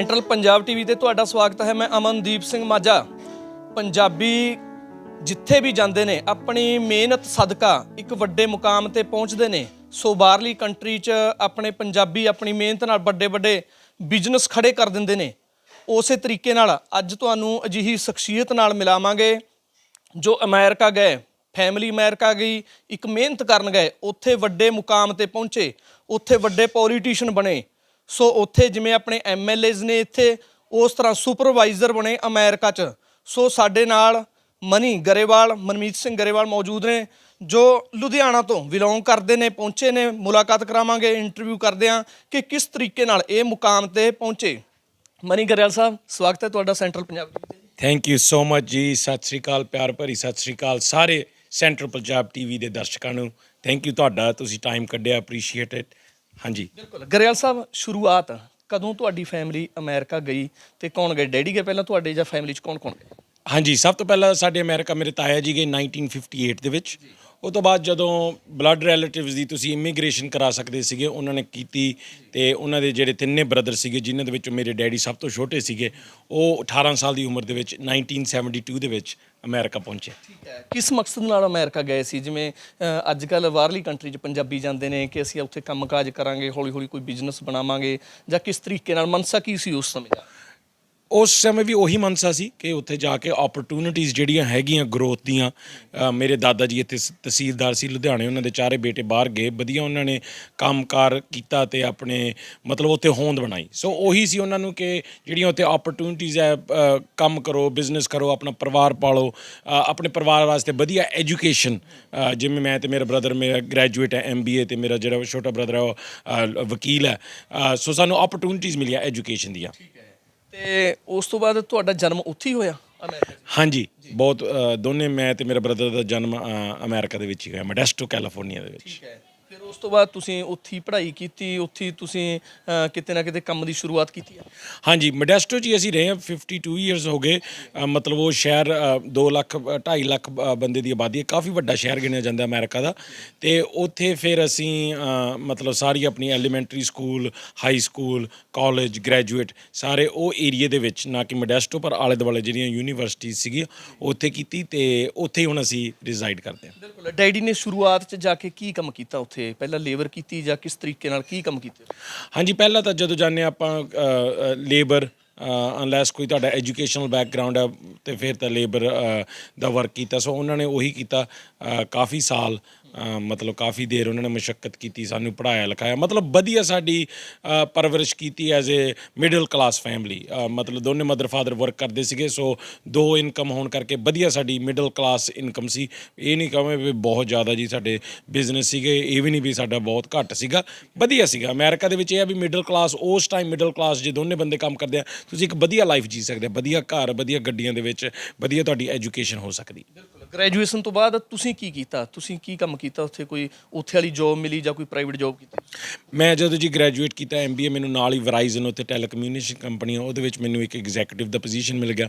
Central Punjab TV ਤੇ ਤੁਹਾਡਾ ਸਵਾਗਤ ਹੈ, ਮੈਂ ਅਮਨਦੀਪ ਸਿੰਘ ਮਾਝਾ। ਪੰਜਾਬੀ ਜਿੱਥੇ ਵੀ ਜਾਂਦੇ ਨੇ, ਆਪਣੀ ਮਿਹਨਤ ਸਦਕਾ ਇੱਕ ਵੱਡੇ ਮੁਕਾਮ ਤੇ ਪਹੁੰਚਦੇ ਨੇ, ਸੋ ਬਾਹਰਲੀ ਕੰਟਰੀ 'ਚ ਆਪਣੇ ਪੰਜਾਬੀ, ਆਪਣੀ ਮਿਹਨਤ ਨਾਲ ਵੱਡੇ ਵੱਡੇ ਬਿਜ਼ਨਸ ਖੜੇ ਕਰ ਦਿੰਦੇ ਨੇ। ਉਸੇ ਤਰੀਕੇ ਨਾਲ ਅੱਜ ਤੁਹਾਨੂੰ ਅਜਿਹੀ ਸ਼ਖਸੀਅਤ ਨਾਲ ਮਿਲਾਵਾਂਗੇ, ਜੋ ਅਮਰੀਕਾ ਗਏ ਫੈਮਿਲੀ ਅਮਰੀਕਾ ਗਈ, ਇੱਕ ਮਿਹਨਤ ਕਰਨ ਗਏ, ਉੱਥੇ ਵੱਡੇ ਮੁਕਾਮ ਤੇ ਪਹੁੰਚੇ, ਉੱਥੇ ਵੱਡੇ ਪੋਲੀਟੀਸ਼ੀਅਨ ਬਣੇ ਸੋ ਉੱਥੇ ਜਿਵੇਂ ਆਪਣੇ ਐਮਐਲਏਜ਼ ਨੇ ਇੱਥੇ, ਉਸ ਤਰ੍ਹਾਂ ਸੁਪਰਵਾਈਜ਼ਰ ਬਣੇ ਅਮਰੀਕਾ 'ਚ। ਸੋ ਸਾਡੇ ਨਾਲ ਮਨੀ ਗਰੇਵਾਲ, ਮਨਮੀਤ ਸਿੰਘ ਗਰੇਵਾਲ ਮੌਜੂਦ ਨੇ, ਜੋ ਲੁਧਿਆਣਾ ਤੋਂ ਬਿਲੋਂਗ ਕਰਦੇ ਨੇ, ਪਹੁੰਚੇ ਨੇ। ਮੁਲਾਕਾਤ ਕਰਾਵਾਂਗੇ, ਇੰਟਰਵਿਊ ਕਰਦੇ ਹਾਂ ਕਿ ਕਿਸ ਤਰੀਕੇ ਨਾਲ ਇਹ ਮੁਕਾਮ ਤੇ ਪਹੁੰਚੇ। ਮਨੀ ਗਰੇਵਾਲ ਸਾਹਿਬ, ਸਵਾਗਤ ਹੈ ਤੁਹਾਡਾ ਸੈਂਟਰਲ ਪੰਜਾਬ ਟੀਵੀ ਤੇ thank you so much ji. Sat Sri ਅਕਾਲ, ਪਿਆਰ ਭਰੀ ਸਤਿ ਸ੍ਰੀ ਅਕਾਲ ਸਾਰੇ ਸੈਂਟਰਲ ਪੰਜਾਬ ਟੀਵੀ ਦੇ ਦਰਸ਼ਕਾਂ ਨੂੰ। ਥੈਂਕ ਯੂ ਤੁਹਾਡਾ, ਤੁਸੀਂ ਟਾਈਮ ਕੱਢਿਆ ਅਪਰੀਸ਼ੀਏਟ ਇਟ ਹਾਂਜੀ। ਬਿਲਕੁਲ। ਗਰੇਵਾਲ ਸਾਹਿਬ ਸ਼ੁਰੂਆਤ ਕਦੋਂ ਤੁਹਾਡੀ ਫੈਮਿਲੀ ਅਮਰੀਕਾ ਗਈ ਤੇ ਕੌਣ ਗਏ? ਡੈਡੀ ਗਏ ਪਹਿਲਾਂ ਤੁਹਾਡੇ ਜਾਂ ਫੈਮਿਲੀ 'ਚ ਕੌਣ ਕੌਣ ਗਏ? ਹਾਂਜੀ ਸਭ ਤੋਂ ਪਹਿਲਾਂ ਸਾਡੇ ਅਮਰੀਕਾ ਮੇਰੇ ਤਾਇਆ ਜੀ ਗਏ 1958 ਦੇ ਵਿੱਚ। ਉਹ ਤੋਂ ਬਾਅਦ ਜਦੋਂ ਬਲੱਡ ਰਿਲੇਟਿਵਸ ਦੀ ਤੁਸੀਂ ਇਮੀਗ੍ਰੇਸ਼ਨ ਕਰਾ ਸਕਦੇ ਸੀਗੇ, ਉਹਨਾਂ ਨੇ ਕੀਤੀ ਤੇ ਉਹਨਾਂ ਦੇ ਜਿਹੜੇ ਤਿੰਨੇ ਬ੍ਰਦਰ ਸੀਗੇ, ਜਿਨ੍ਹਾਂ ਦੇ ਵਿੱਚੋਂ ਮੇਰੇ ਡੈਡੀ ਸਭ ਤੋਂ ਛੋਟੇ ਸੀਗੇ, ਉਹ 18 ਸਾਲ ਦੀ ਉਮਰ ਦੇ ਵਿੱਚ 1972 ਦੇ ਵਿੱਚ ਅਮਰੀਕਾ ਪਹੁੰਚੇ। ਕਿਸ ਮਕਸਦ ਨਾਲ ਅਮਰੀਕਾ ਗਏ ਸੀ? ਜਿਵੇਂ ਅੱਜ ਕੱਲ ਬਾਹਰਲੀ ਕੰਟਰੀ 'ਚ ਪੰਜਾਬੀ ਜਾਂਦੇ ਨੇ ਕਿ ਅਸੀਂ ਉੱਥੇ ਕੰਮਕਾਜ ਕਰਾਂਗੇ ਹੌਲੀ ਹੌਲੀ ਕੋਈ ਬਿਜ਼ਨਸ ਬਣਾਵਾਂਗੇ ਜਾਂ ਕਿਸ ਤਰੀਕੇ ਨਾਲ? ਮਨਸਾ ਕੀ ਸੀ ਉਸ ਸਮੇਂ ਦਾ? ਉਸ ਸਮੇਂ ਵੀ ਉਹੀ ਮਨਸਾ ਸੀ ਕਿ ਉੱਥੇ ਜਾ ਕੇ ਓਪਰਚੁਨਿਟੀਆਂ ਜਿਹੜੀਆਂ ਹੈਗੀਆਂ ਗਰੋਥ ਦੀਆਂ ਮੇਰੇ ਦਾਦਾ ਜੀ ਇੱਥੇ ਤਹਿਸੀਲਦਾਰ ਸੀ ਲੁਧਿਆਣੇ, ਉਹਨਾਂ ਦੇ ਚਾਰੇ ਬੇਟੇ ਬਾਹਰ ਗਏ, ਵਧੀਆ ਉਹਨਾਂ ਨੇ ਕੰਮਕਾਰ ਕੀਤਾ ਤੇ ਆਪਣੇ ਮਤਲਬ ਉੱਥੇ ਹੋਂਦ ਬਣਾਈ। ਸੋ ਉਹੀ ਸੀ ਉਹਨਾਂ ਨੂੰ ਕਿ ਜਿਹੜੀਆਂ ਉੱਥੇ ਓਪਰਚੁਨਿਟੀਆਂ ਹੈ ਕੰਮ ਕਰੋ ਬਿਜ਼ਨਸ ਕਰੋ, ਆਪਣਾ ਪਰਿਵਾਰ ਪਾਲੋ ਆਪਣੇ ਪਰਿਵਾਰ ਵਾਸਤੇ ਵਧੀਆ ਐਜੂਕੇਸ਼ਨ ਜਿਵੇਂ ਮੈਂ ਤੇ ਮੇਰਾ ਬ੍ਰਦਰ ਮੇਰਾ ਗ੍ਰੈਜੂਏਟ ਹੈ MBA ਤੇ ਮੇਰਾ ਜਿਹੜਾ ਛੋਟਾ ਬ੍ਰਦਰ ਹੈ ਉਹ ਵਕੀਲ ਹੈ ਸੋ ਸਾਨੂੰ ਓਪਰਚੁਨਿਟੀਆਂ ਮਿਲੀਆਂ ਐਜੂਕੇਸ਼ਨ ਦੀਆਂ। ਤੇ ਉਸ ਤੋਂ ਬਾਅਦ ਤੁਹਾਡਾ ਜਨਮ ਉੱਥੇ ਹੀ ਹੋਇਆ? ਅਮਰੀਕਾ 'ਚ। ਹਾਂਜੀ ਬਹੁਤ ਅ, ਦੋਨੇ ਮੈਂ ਤੇ ਮੇਰਾ ਬ੍ਰਦਰ ਦਾ ਜਨਮ ਅ, ਅਮਰੀਕਾ ਦੇ ਵਿੱਚ ਹੀ ਹੋਇਆ ਮੋਡੈਸਟੋ ਕੈਲੀਫੋਰਨੀਆ ਦੇ ਵਿੱਚ। ਠੀਕ ਹੈ। ਉਸ ਤੋਂ ਬਾਅਦ ਤੁਸੀਂ ਉੱਥੇ ਹੀ ਪੜ੍ਹਾਈ ਕੀਤੀ ਉੱਥੇ ਹੀ ਤੁਸੀਂ ਅ, ਕਿਤੇ ਨਾ ਕਿਤੇ ਕੰਮ ਦੀ ਸ਼ੁਰੂਆਤ ਕੀਤੀ ਹੈ। ਹਾਂਜੀ ਮੋਡੈਸਟੋ 'ਚ ਹੀ ਅਸੀਂ ਰਹੇ ਹਾਂ 52 ਇਅਰਸ ਹੋ ਗਏ। ਅ, ਮਤਲਬ ਉਹ ਸ਼ਹਿਰ 2 ਲੱਖ 2.5 ਲੱਖ ਅ, ਬੰਦੇ ਦੀ ਆਬਾਦੀ ਹੈ। ਕਾਫੀ ਵੱਡਾ ਸ਼ਹਿਰ ਗਿਣਿਆ ਜਾਂਦਾ ਅਮਰੀਕਾ ਦਾ। ਤੇ ਉੱਥੇ ਫਿਰ ਅਸੀਂ ਅ, ਮਤਲਬ ਸਾਰੀ ਆਪਣੀ elementary school high school college graduate ਸਾਰੇ ਉਹ ਏਰੀਆ ਦੇ ਵਿੱਚ ਨਾ ਕਿ ਮੋਡੈਸਟੋ ਪਰ ਆਲੇ ਦੁਆਲੇ ਜਿਹੜੀਆਂ ਯੂਨੀਵਰਸਿਟੀਜ਼ ਸੀਗੀਆਂ ਉੱਥੇ ਕੀਤੀ ਤੇ ਉੱਥੇ ਹੀ ਹੁਣ ਅਸੀਂ ਰਿਜ਼ਾਈਡ ਕਰਦੇ ਹਾਂ। ਬਿਲਕੁਲ ਡੈਡੀ ਨੇ ਸ਼ੁਰੂਆਤ 'ਚ ਜਾ ਕੇ ਕੀ ਕੰਮ ਕੀਤਾ ਉੱਥੇ? ਪਹਿਲਾਂ ਲੇਬਰ ਕੀਤੀ ਜਾਂ ਕਿਸ ਤਰੀਕੇ ਨਾਲ ਕੀ ਕੰਮ ਕੀਤੇ? ਹਾਂਜੀ, ਪਹਿਲਾਂ ਤਾਂ ਜਦੋਂ ਜਾਂਦੇ ਹਾਂ ਆਪਾਂ ਲੇਬਰ ਅਨਲੈਸ ਕੋਈ ਤੁਹਾਡਾ ਐਜੂਕੇਸ਼ਨਲ ਬੈਕਗ੍ਰਾਉਂਡ ਹੈ ਤੇ ਫਿਰ ਤਾਂ ਲੇਬਰ ਦਾ ਵਰਕ ਕੀਤਾ। ਸੋ ਉਹਨਾਂ ਨੇ ਉਹੀ ਕੀਤਾ ਕਾਫੀ ਸਾਲ। ਮਤਲਬ ਕਾਫੀ ਦੇਰ ਉਹਨਾਂ ਨੇ ਮੁਸ਼ਕਲ ਕੀਤੀ, ਸਾਨੂੰ ਪੜਾਇਆ ਲਿਖਾਇਆ। ਮਤਲਬ ਵਧੀਆ ਸਾਡੀ ਪਰਵਰਿਸ਼ ਕੀਤੀ as a middle class family ਮਤਲਬ ਦੋਨੇ ਮਦਰ ਫਾਦਰ ਵਰਕ ਕਰਦੇ ਸੀਗੇ ਸੋ ਦੋ ਇਨਕਮ ਹੋਣ ਕਰਕੇ ਵਧੀਆ ਸਾਡੀ ਮਿਡਲ ਕਲਾਸ ਇਨਕਮ ਸੀ। ਇਹ ਨਹੀਂ ਕਹਾਂ ਵੀ ਬਹੁਤ ਜ਼ਿਆਦਾ ਜੀ ਸਾਡੇ ਬਿਜ਼ਨਸ ਸੀਗੇ, ਇਹ ਵੀ ਨਹੀਂ ਵੀ ਸਾਡਾ ਬਹੁਤ ਘੱਟ ਸੀਗਾ। ਵਧੀਆ ਸੀਗਾ। ਅਮਰੀਕਾ ਦੇ ਵਿੱਚ ਇਹ ਆ ਵੀ ਮਿਡਲ ਕਲਾਸ ਉਸ ਟਾਈਮ ਮਿਡਲ ਕਲਾਸ ਜੇ ਦੋਨੇ ਬੰਦੇ ਕੰਮ ਕਰਦੇ ਆ, ਤੁਸੀਂ ਇੱਕ ਵਧੀਆ ਲਾਈਫ ਜੀ ਸਕਦੇ ਆ, ਵਧੀਆ ਘਰ, ਵਧੀਆ ਗੱਡੀਆਂ ਦੇ ਵਿੱਚ, ਵਧੀਆ ਤੁਹਾਡੀ ਐਜੂਕੇਸ਼ਨ ਹੋ ਸਕਦੀ। ਬਿਲਕੁਲ। ਗ੍ਰੈਜੂਏਸ਼ਨ ਤੋਂ ਬਾਅਦ ਤੁਸੀਂ ਕੀ ਕੀਤਾ? ਤੁਸੀਂ ਕੀ ਕੰਮ ਕੀਤਾ ਉੱਥੇ? ਕੋਈ ਉੱਥੇ ਵਾਲੀ ਜੌਬ ਮਿਲੀ ਜਾਂ ਕੋਈ ਪ੍ਰਾਈਵੇਟ ਜੌਬ ਕੀਤੀ? ਮੈਂ ਜਦੋਂ ਜੀ ਗ੍ਰੈਜੂਏਟ ਕੀਤਾ ਐਮਬੀਏ ਮੈਨੂੰ ਨਾਲ ਹੀ ਵਰਾਈਜ਼ਨ ਉੱਤੇ ਟੈਲੀਕਮਿਊਨੀਕੇਸ਼ਨ ਕੰਪਨੀ ਆ ਉਹਦੇ ਵਿੱਚ ਮੈਨੂੰ ਇੱਕ ਐਗਜ਼ੈਕਟਿਵ ਦਾ ਪੋਜੀਸ਼ਨ ਮਿਲ ਗਿਆ।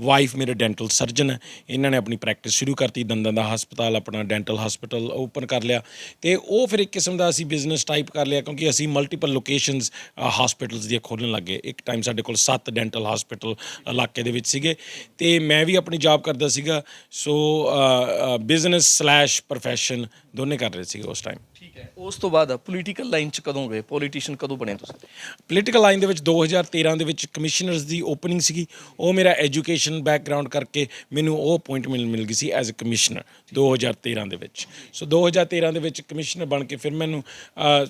ਵਾਈਫ ਮੇਰੇ ਡੈਂਟਲ ਸਰਜਨ ਹੈ। ਇਹਨਾਂ ਨੇ ਆਪਣੀ ਪ੍ਰੈਕਟਿਸ ਸ਼ੁਰੂ ਕਰਤੀ, ਦੰਦਾਂ ਦਾ ਹਸਪਤਾਲ, ਆਪਣਾ ਡੈਂਟਲ ਹਸਪੀਟਲ ਓਪਨ ਕਰ ਲਿਆ। ਤੇ ਉਹ ਫਿਰ ਇੱਕ ਕਿਸਮ ਦਾ ਅਸੀਂ ਬਿਜ਼ਨਸ ਟਾਈਪ ਕਰ ਲਿਆ, ਕਿਉਂਕਿ ਅਸੀਂ ਮਲਟੀਪਲ ਲੋਕੇਸ਼ਨਸ ਹਸਪੀਟਲਸ ਦੀਆਂ ਖੋਲਣ ਲੱਗੇ ਇੱਕ ਟਾਈਮ ਸਾਡੇ ਕੋਲ 7 ਡੈਂਟਲ ਹਸਪੀਟਲ ਇਲਾਕੇ ਦੇ ਵਿੱਚ ਸੀਗੇ। ਤੇ ਮੈਂ ਵੀ ਆਪਣੀ ਜੌਬ ਕਰਦਾ ਸੀਗਾ। ਸੋ ਬਿਜ਼ਨਸ ਸਲੈਸ਼ profession ਦੋਨੇ ਕਰ ਰਹੇ ਸੀਗੇ ਉਸ ਟਾਈਮ ਠੀਕ ਹੈ। ਉਸ ਤੋਂ ਬਾਅਦ ਪੋਲੀਟੀਕਲ ਲਾਈਨ 'ਚ ਕਦੋਂ ਗਏ? ਪੋਲੀਟੀਸ਼ੀਅਨ ਕਦੋਂ ਬਣੇ ਤੁਸੀਂ? ਪੋਲੀਟੀਕਲ ਲਾਈਨ ਦੇ ਵਿੱਚ 2013 ਦੇ ਵਿੱਚ ਕਮਿਸ਼ਨਰਸ ਦੀ ਓਪਨਿੰਗ ਸੀਗੀ। ਉਹ ਮੇਰਾ ਐਜੂਕੇਸ਼ਨ ਬੈਕਗ੍ਰਾਉਂਡ ਕਰਕੇ ਮੈਨੂੰ ਉਹ ਅਪਾਇੰਟਮੈਂਟ ਮਿਲ ਗਈ ਸੀ ਐਜ਼ ਅ ਕਮਿਸ਼ਨਰ 2013 ਦੇ ਵਿੱਚ। ਸੋ 2013 ਦੇ ਵਿੱਚ ਕਮਿਸ਼ਨਰ ਬਣ ਕੇ ਫਿਰ ਮੈਨੂੰ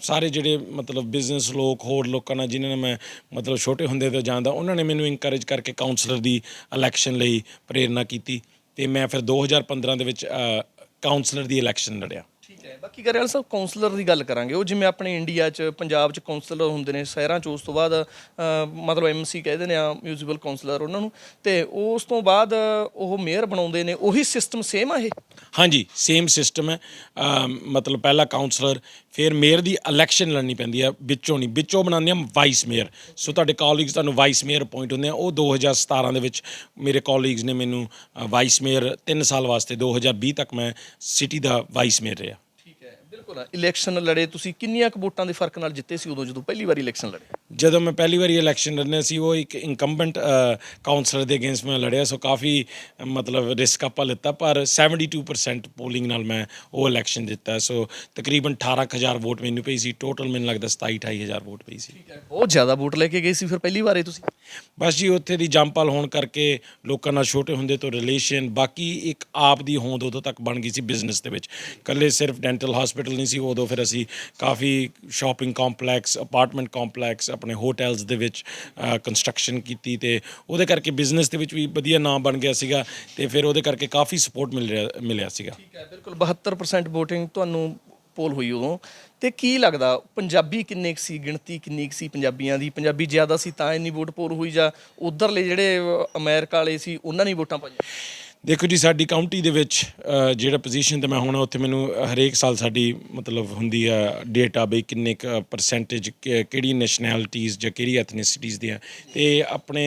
ਸਾਰੇ ਜਿਹੜੇ ਮਤਲਬ ਬਿਜ਼ਨਸ ਲੋਕ ਹੋਰ ਲੋਕਾਂ ਨਾਲ ਜਿਨ੍ਹਾਂ ਨਾਲ ਮੈਂ ਮਤਲਬ ਛੋਟੇ ਹੁੰਦੇ ਤੋਂ ਜਾਣਦਾ ਉਹਨਾਂ ਨੇ ਮੈਨੂੰ ਇਨਕਰੇਜ ਕਰਕੇ ਕਾਉਂਸਲਰ ਦੀ ਇਲੈਕਸ਼ਨ ਲਈ ਪ੍ਰੇਰਨਾ ਕੀਤੀ। ਤੇ ਮੈਂ ਫਿਰ 2015 ਦੇ ਵਿੱਚ ਕਾਉਂਸਲਰ ਦੀ ਇਲੈਕਸ਼ਨ ਲੜਿਆ। ਠੀਕ ਹੈ। ਬਾਕੀ ਗਰੇਵਾਲ ਸਾਹਿਬ ਕਾਉਂਸਲਰ ਦੀ ਗੱਲ ਕਰਾਂਗੇ। ਉਹ ਜਿਵੇਂ ਆਪਣੇ ਇੰਡੀਆ 'ਚ ਪੰਜਾਬ 'ਚ ਕਾਉਂਸਲਰ ਹੁੰਦੇ ਨੇ ਸ਼ਹਿਰਾਂ 'ਚ ਉਸ ਤੋਂ ਬਾਅਦ ਅ, ਮਤਲਬ ਐਮਸੀ ਕਹਿੰਦੇ ਨੇ ਆ ਮਿਊਨਿਸਪਲ ਕਾਉਂਸਲਰ ਉਹਨਾਂ ਨੂੰ। ਤੇ ਉਸ ਤੋਂ ਬਾਅਦ ਉਹ ਮੇਅਰ ਬਣਾਉਂਦੇ ਨੇ। ਉਹੀ ਸਿਸਟਮ ਸੇਮ ਆ ਇਹ? ਹਾਂਜੀ ਸੇਮ ਸਿਸਟਮ ਹੈ। ਅਮ ਮਤਲਬ ਪਹਿਲਾ ਕਾਉਂਸਲਰ ਫਿਰ ਮੇਅਰ ਦੀ ਇਲੈਕਸ਼ਨ ਲੜਨੀ ਪੈਂਦੀ ਹੈ ਵਿੱਚੋਂ ਨਹੀਂ। ਵਿੱਚੋਂ ਬਣਾਉਂਦੇ ਆ ਵਾਈਸ ਮੇਅਰ ਸੋ ਤੁਹਾਡੇ ਕਾਲੀਗਸ ਤੁਹਾਨੂੰ ਵਾਈਸ ਮੇਅਰ ਅਪਾਇੰਟ ਹੁੰਦੇ ਆ। ਉਹ 2017 ਦੇ ਵਿੱਚ ਮੇਰੇ ਕਾਲੀਗਸ ਨੇ ਮੈਨੂੰ ਵਾਈਸ ਮੇਅਰ 3 ਸਾਲ ਵਾਸਤੇ 2020 ਤੱਕ ਮੈਂ ਸਿਟੀ ਦਾ ਵਾਈਸ ਮੇਅਰ ਰਿਹਾ। ਬਿਲਕੁਲ ਇਲੈਕਸ਼ਨ ਲੜੇ ਤੁਸੀਂ ਕਿੰਨੀਆਂ ਕੁ ਵੋਟਾਂ ਦੇ ਫ਼ਰਕ ਨਾਲ ਜਿੱਤੇ ਸੀ ਉਦੋਂ ਜਦੋਂ ਪਹਿਲੀ ਵਾਰ ਇਲੈਕਸ਼ਨ ਲੜੇ? ਜਦੋਂ ਮੈਂ ਪਹਿਲੀ ਵਾਰੀ ਇਲੈਕਸ਼ਨ ਲੜਨੇ ਸੀ ਉਹ ਇੱਕ ਇਨਕੰਬੈਂਟ ਕਾਉਂਸਲਰ ਦੇ ਅਗੇਂਸਟ ਮੈਂ ਲੜਿਆ ਸੋ ਕਾਫੀ ਅ, ਮਤਲਬ ਰਿਸਕ ਆਪਾਂ ਲਿੱਤਾ ਪਰ 72% ਪੋਲਿੰਗ ਨਾਲ ਮੈਂ ਉਹ ਇਲੈਕਸ਼ਨ ਜਿੱਤਾ ਸੋ ਤਕਰੀਬਨ 18000 ਵੋਟ ਮੈਨੂੰ ਪਈ ਸੀ ਟੋਟਲ ਮੈਨੂੰ ਲੱਗਦਾ 27 28000 ਵੋਟ ਪਈ ਸੀ। ਬਹੁਤ ਜ਼ਿਆਦਾ ਵੋਟ ਲੈ ਕੇ ਗਏ ਸੀ ਫਿਰ ਪਹਿਲੀ ਵਾਰੇ ਤੁਸੀਂ? ਬਸ ਜੀ ਉੱਥੇ ਦੀ ਜੰਪਲ ਹੋਣ ਕਰਕੇ ਲੋਕਾਂ ਨਾਲ ਛੋਟੇ ਹੁੰਦੇ ਤੋਂ ਰਿਲੇਸ਼ਨ ਬਾਕੀ ਇੱਕ ਆਪ ਦੀ ਹੋਂਦ ਉਦੋਂ ਤੱਕ ਬਣ ਗਈ ਸੀ ਬਿਜ਼ਨਸ ਦੇ ਵਿੱਚ। ਕੱਲੇ ਸਿਰਫ ਡੈਂਟਲ ਹਸਪੀਟਲ ਨਹੀਂ ਸੀ ਉਦੋਂ ਫਿਰ ਅਸੀਂ ਕਾਫੀ ਸ਼ਾਪਿੰਗ ਕੰਪਲੈਕਸ ਅਪਾਰਟਮੈਂਟ ਕੰਪਲੈਕਸ ਆਪਣੇ ਹੋਟਲਸ ਦੇ ਵਿੱਚ ਕੰਸਟਰਕਸ਼ਨ ਕੀਤੀ ਤੇ ਉਹਦੇ ਕਰਕੇ ਬਿਜ਼ਨਸ ਦੇ ਵਿੱਚ ਵੀ ਵਧੀਆ ਨਾਮ ਬਣ ਗਿਆ ਸੀਗਾ ਤੇ ਫਿਰ ਉਹਦੇ ਕਰਕੇ ਕਾਫੀ ਸਪੋਰਟ ਮਿਲ ਰਿਹਾ ਮਿਲਿਆ ਸੀਗਾ। ਠੀਕ ਹੈ ਬਿਲਕੁਲ 72% VOTING ਤੁਹਾਨੂੰ ਪੋਲ ਹੋਈ ਉਦੋਂ। ਤੇ ਕੀ ਲੱਗਦਾ ਪੰਜਾਬੀ ਕਿੰਨੇ ਕੁ ਸੀ ਗਿਣਤੀ ਕਿੰਨੀ ਕੁ ਸੀ ਪੰਜਾਬੀਆਂ ਦੀ? ਪੰਜਾਬੀ ਜ਼ਿਆਦਾ ਸੀ ਤਾਂ ਇੰਨੀ ਵੋਟ ਪੋਲ ਹੋਈ ਜਾਂ ਉਧਰਲੇ ਜਿਹੜੇ ਅ, ਅਮਰੀਕਾ ਵਾਲੇ ਸੀ ਉਹਨਾਂ ਨੇ ਵੋਟਾਂ ਪਾਈਆਂ? ਦੇਖੋ ਜੀ, ਸਾਡੀ ਕਾਉਂਟੀ ਦੇ ਵਿੱਚ ਜਿਹੜਾ ਪੋਜੀਸ਼ਨ ਤੇ ਮੈਂ ਹੁਣ ਉੱਥੇ ਮੈਨੂੰ ਹਰੇਕ ਸਾਲ ਸਾਡੀ ਮਤਲਬ ਹੁੰਦੀ ਆ ਡੇਟਾ ਬਈ ਕਿੰਨੇ ਕ ਪਰਸੈਂਟੇਜ ਕਿਹੜੀ ਨੈਸ਼ਨੈਲਿਟੀਜ਼ ਜਾਂ ਕਿਹੜੀ ਐਥਨਿਸਿਟੀਜ਼ ਦੀਆਂ ਤੇ ਆਪਣੇ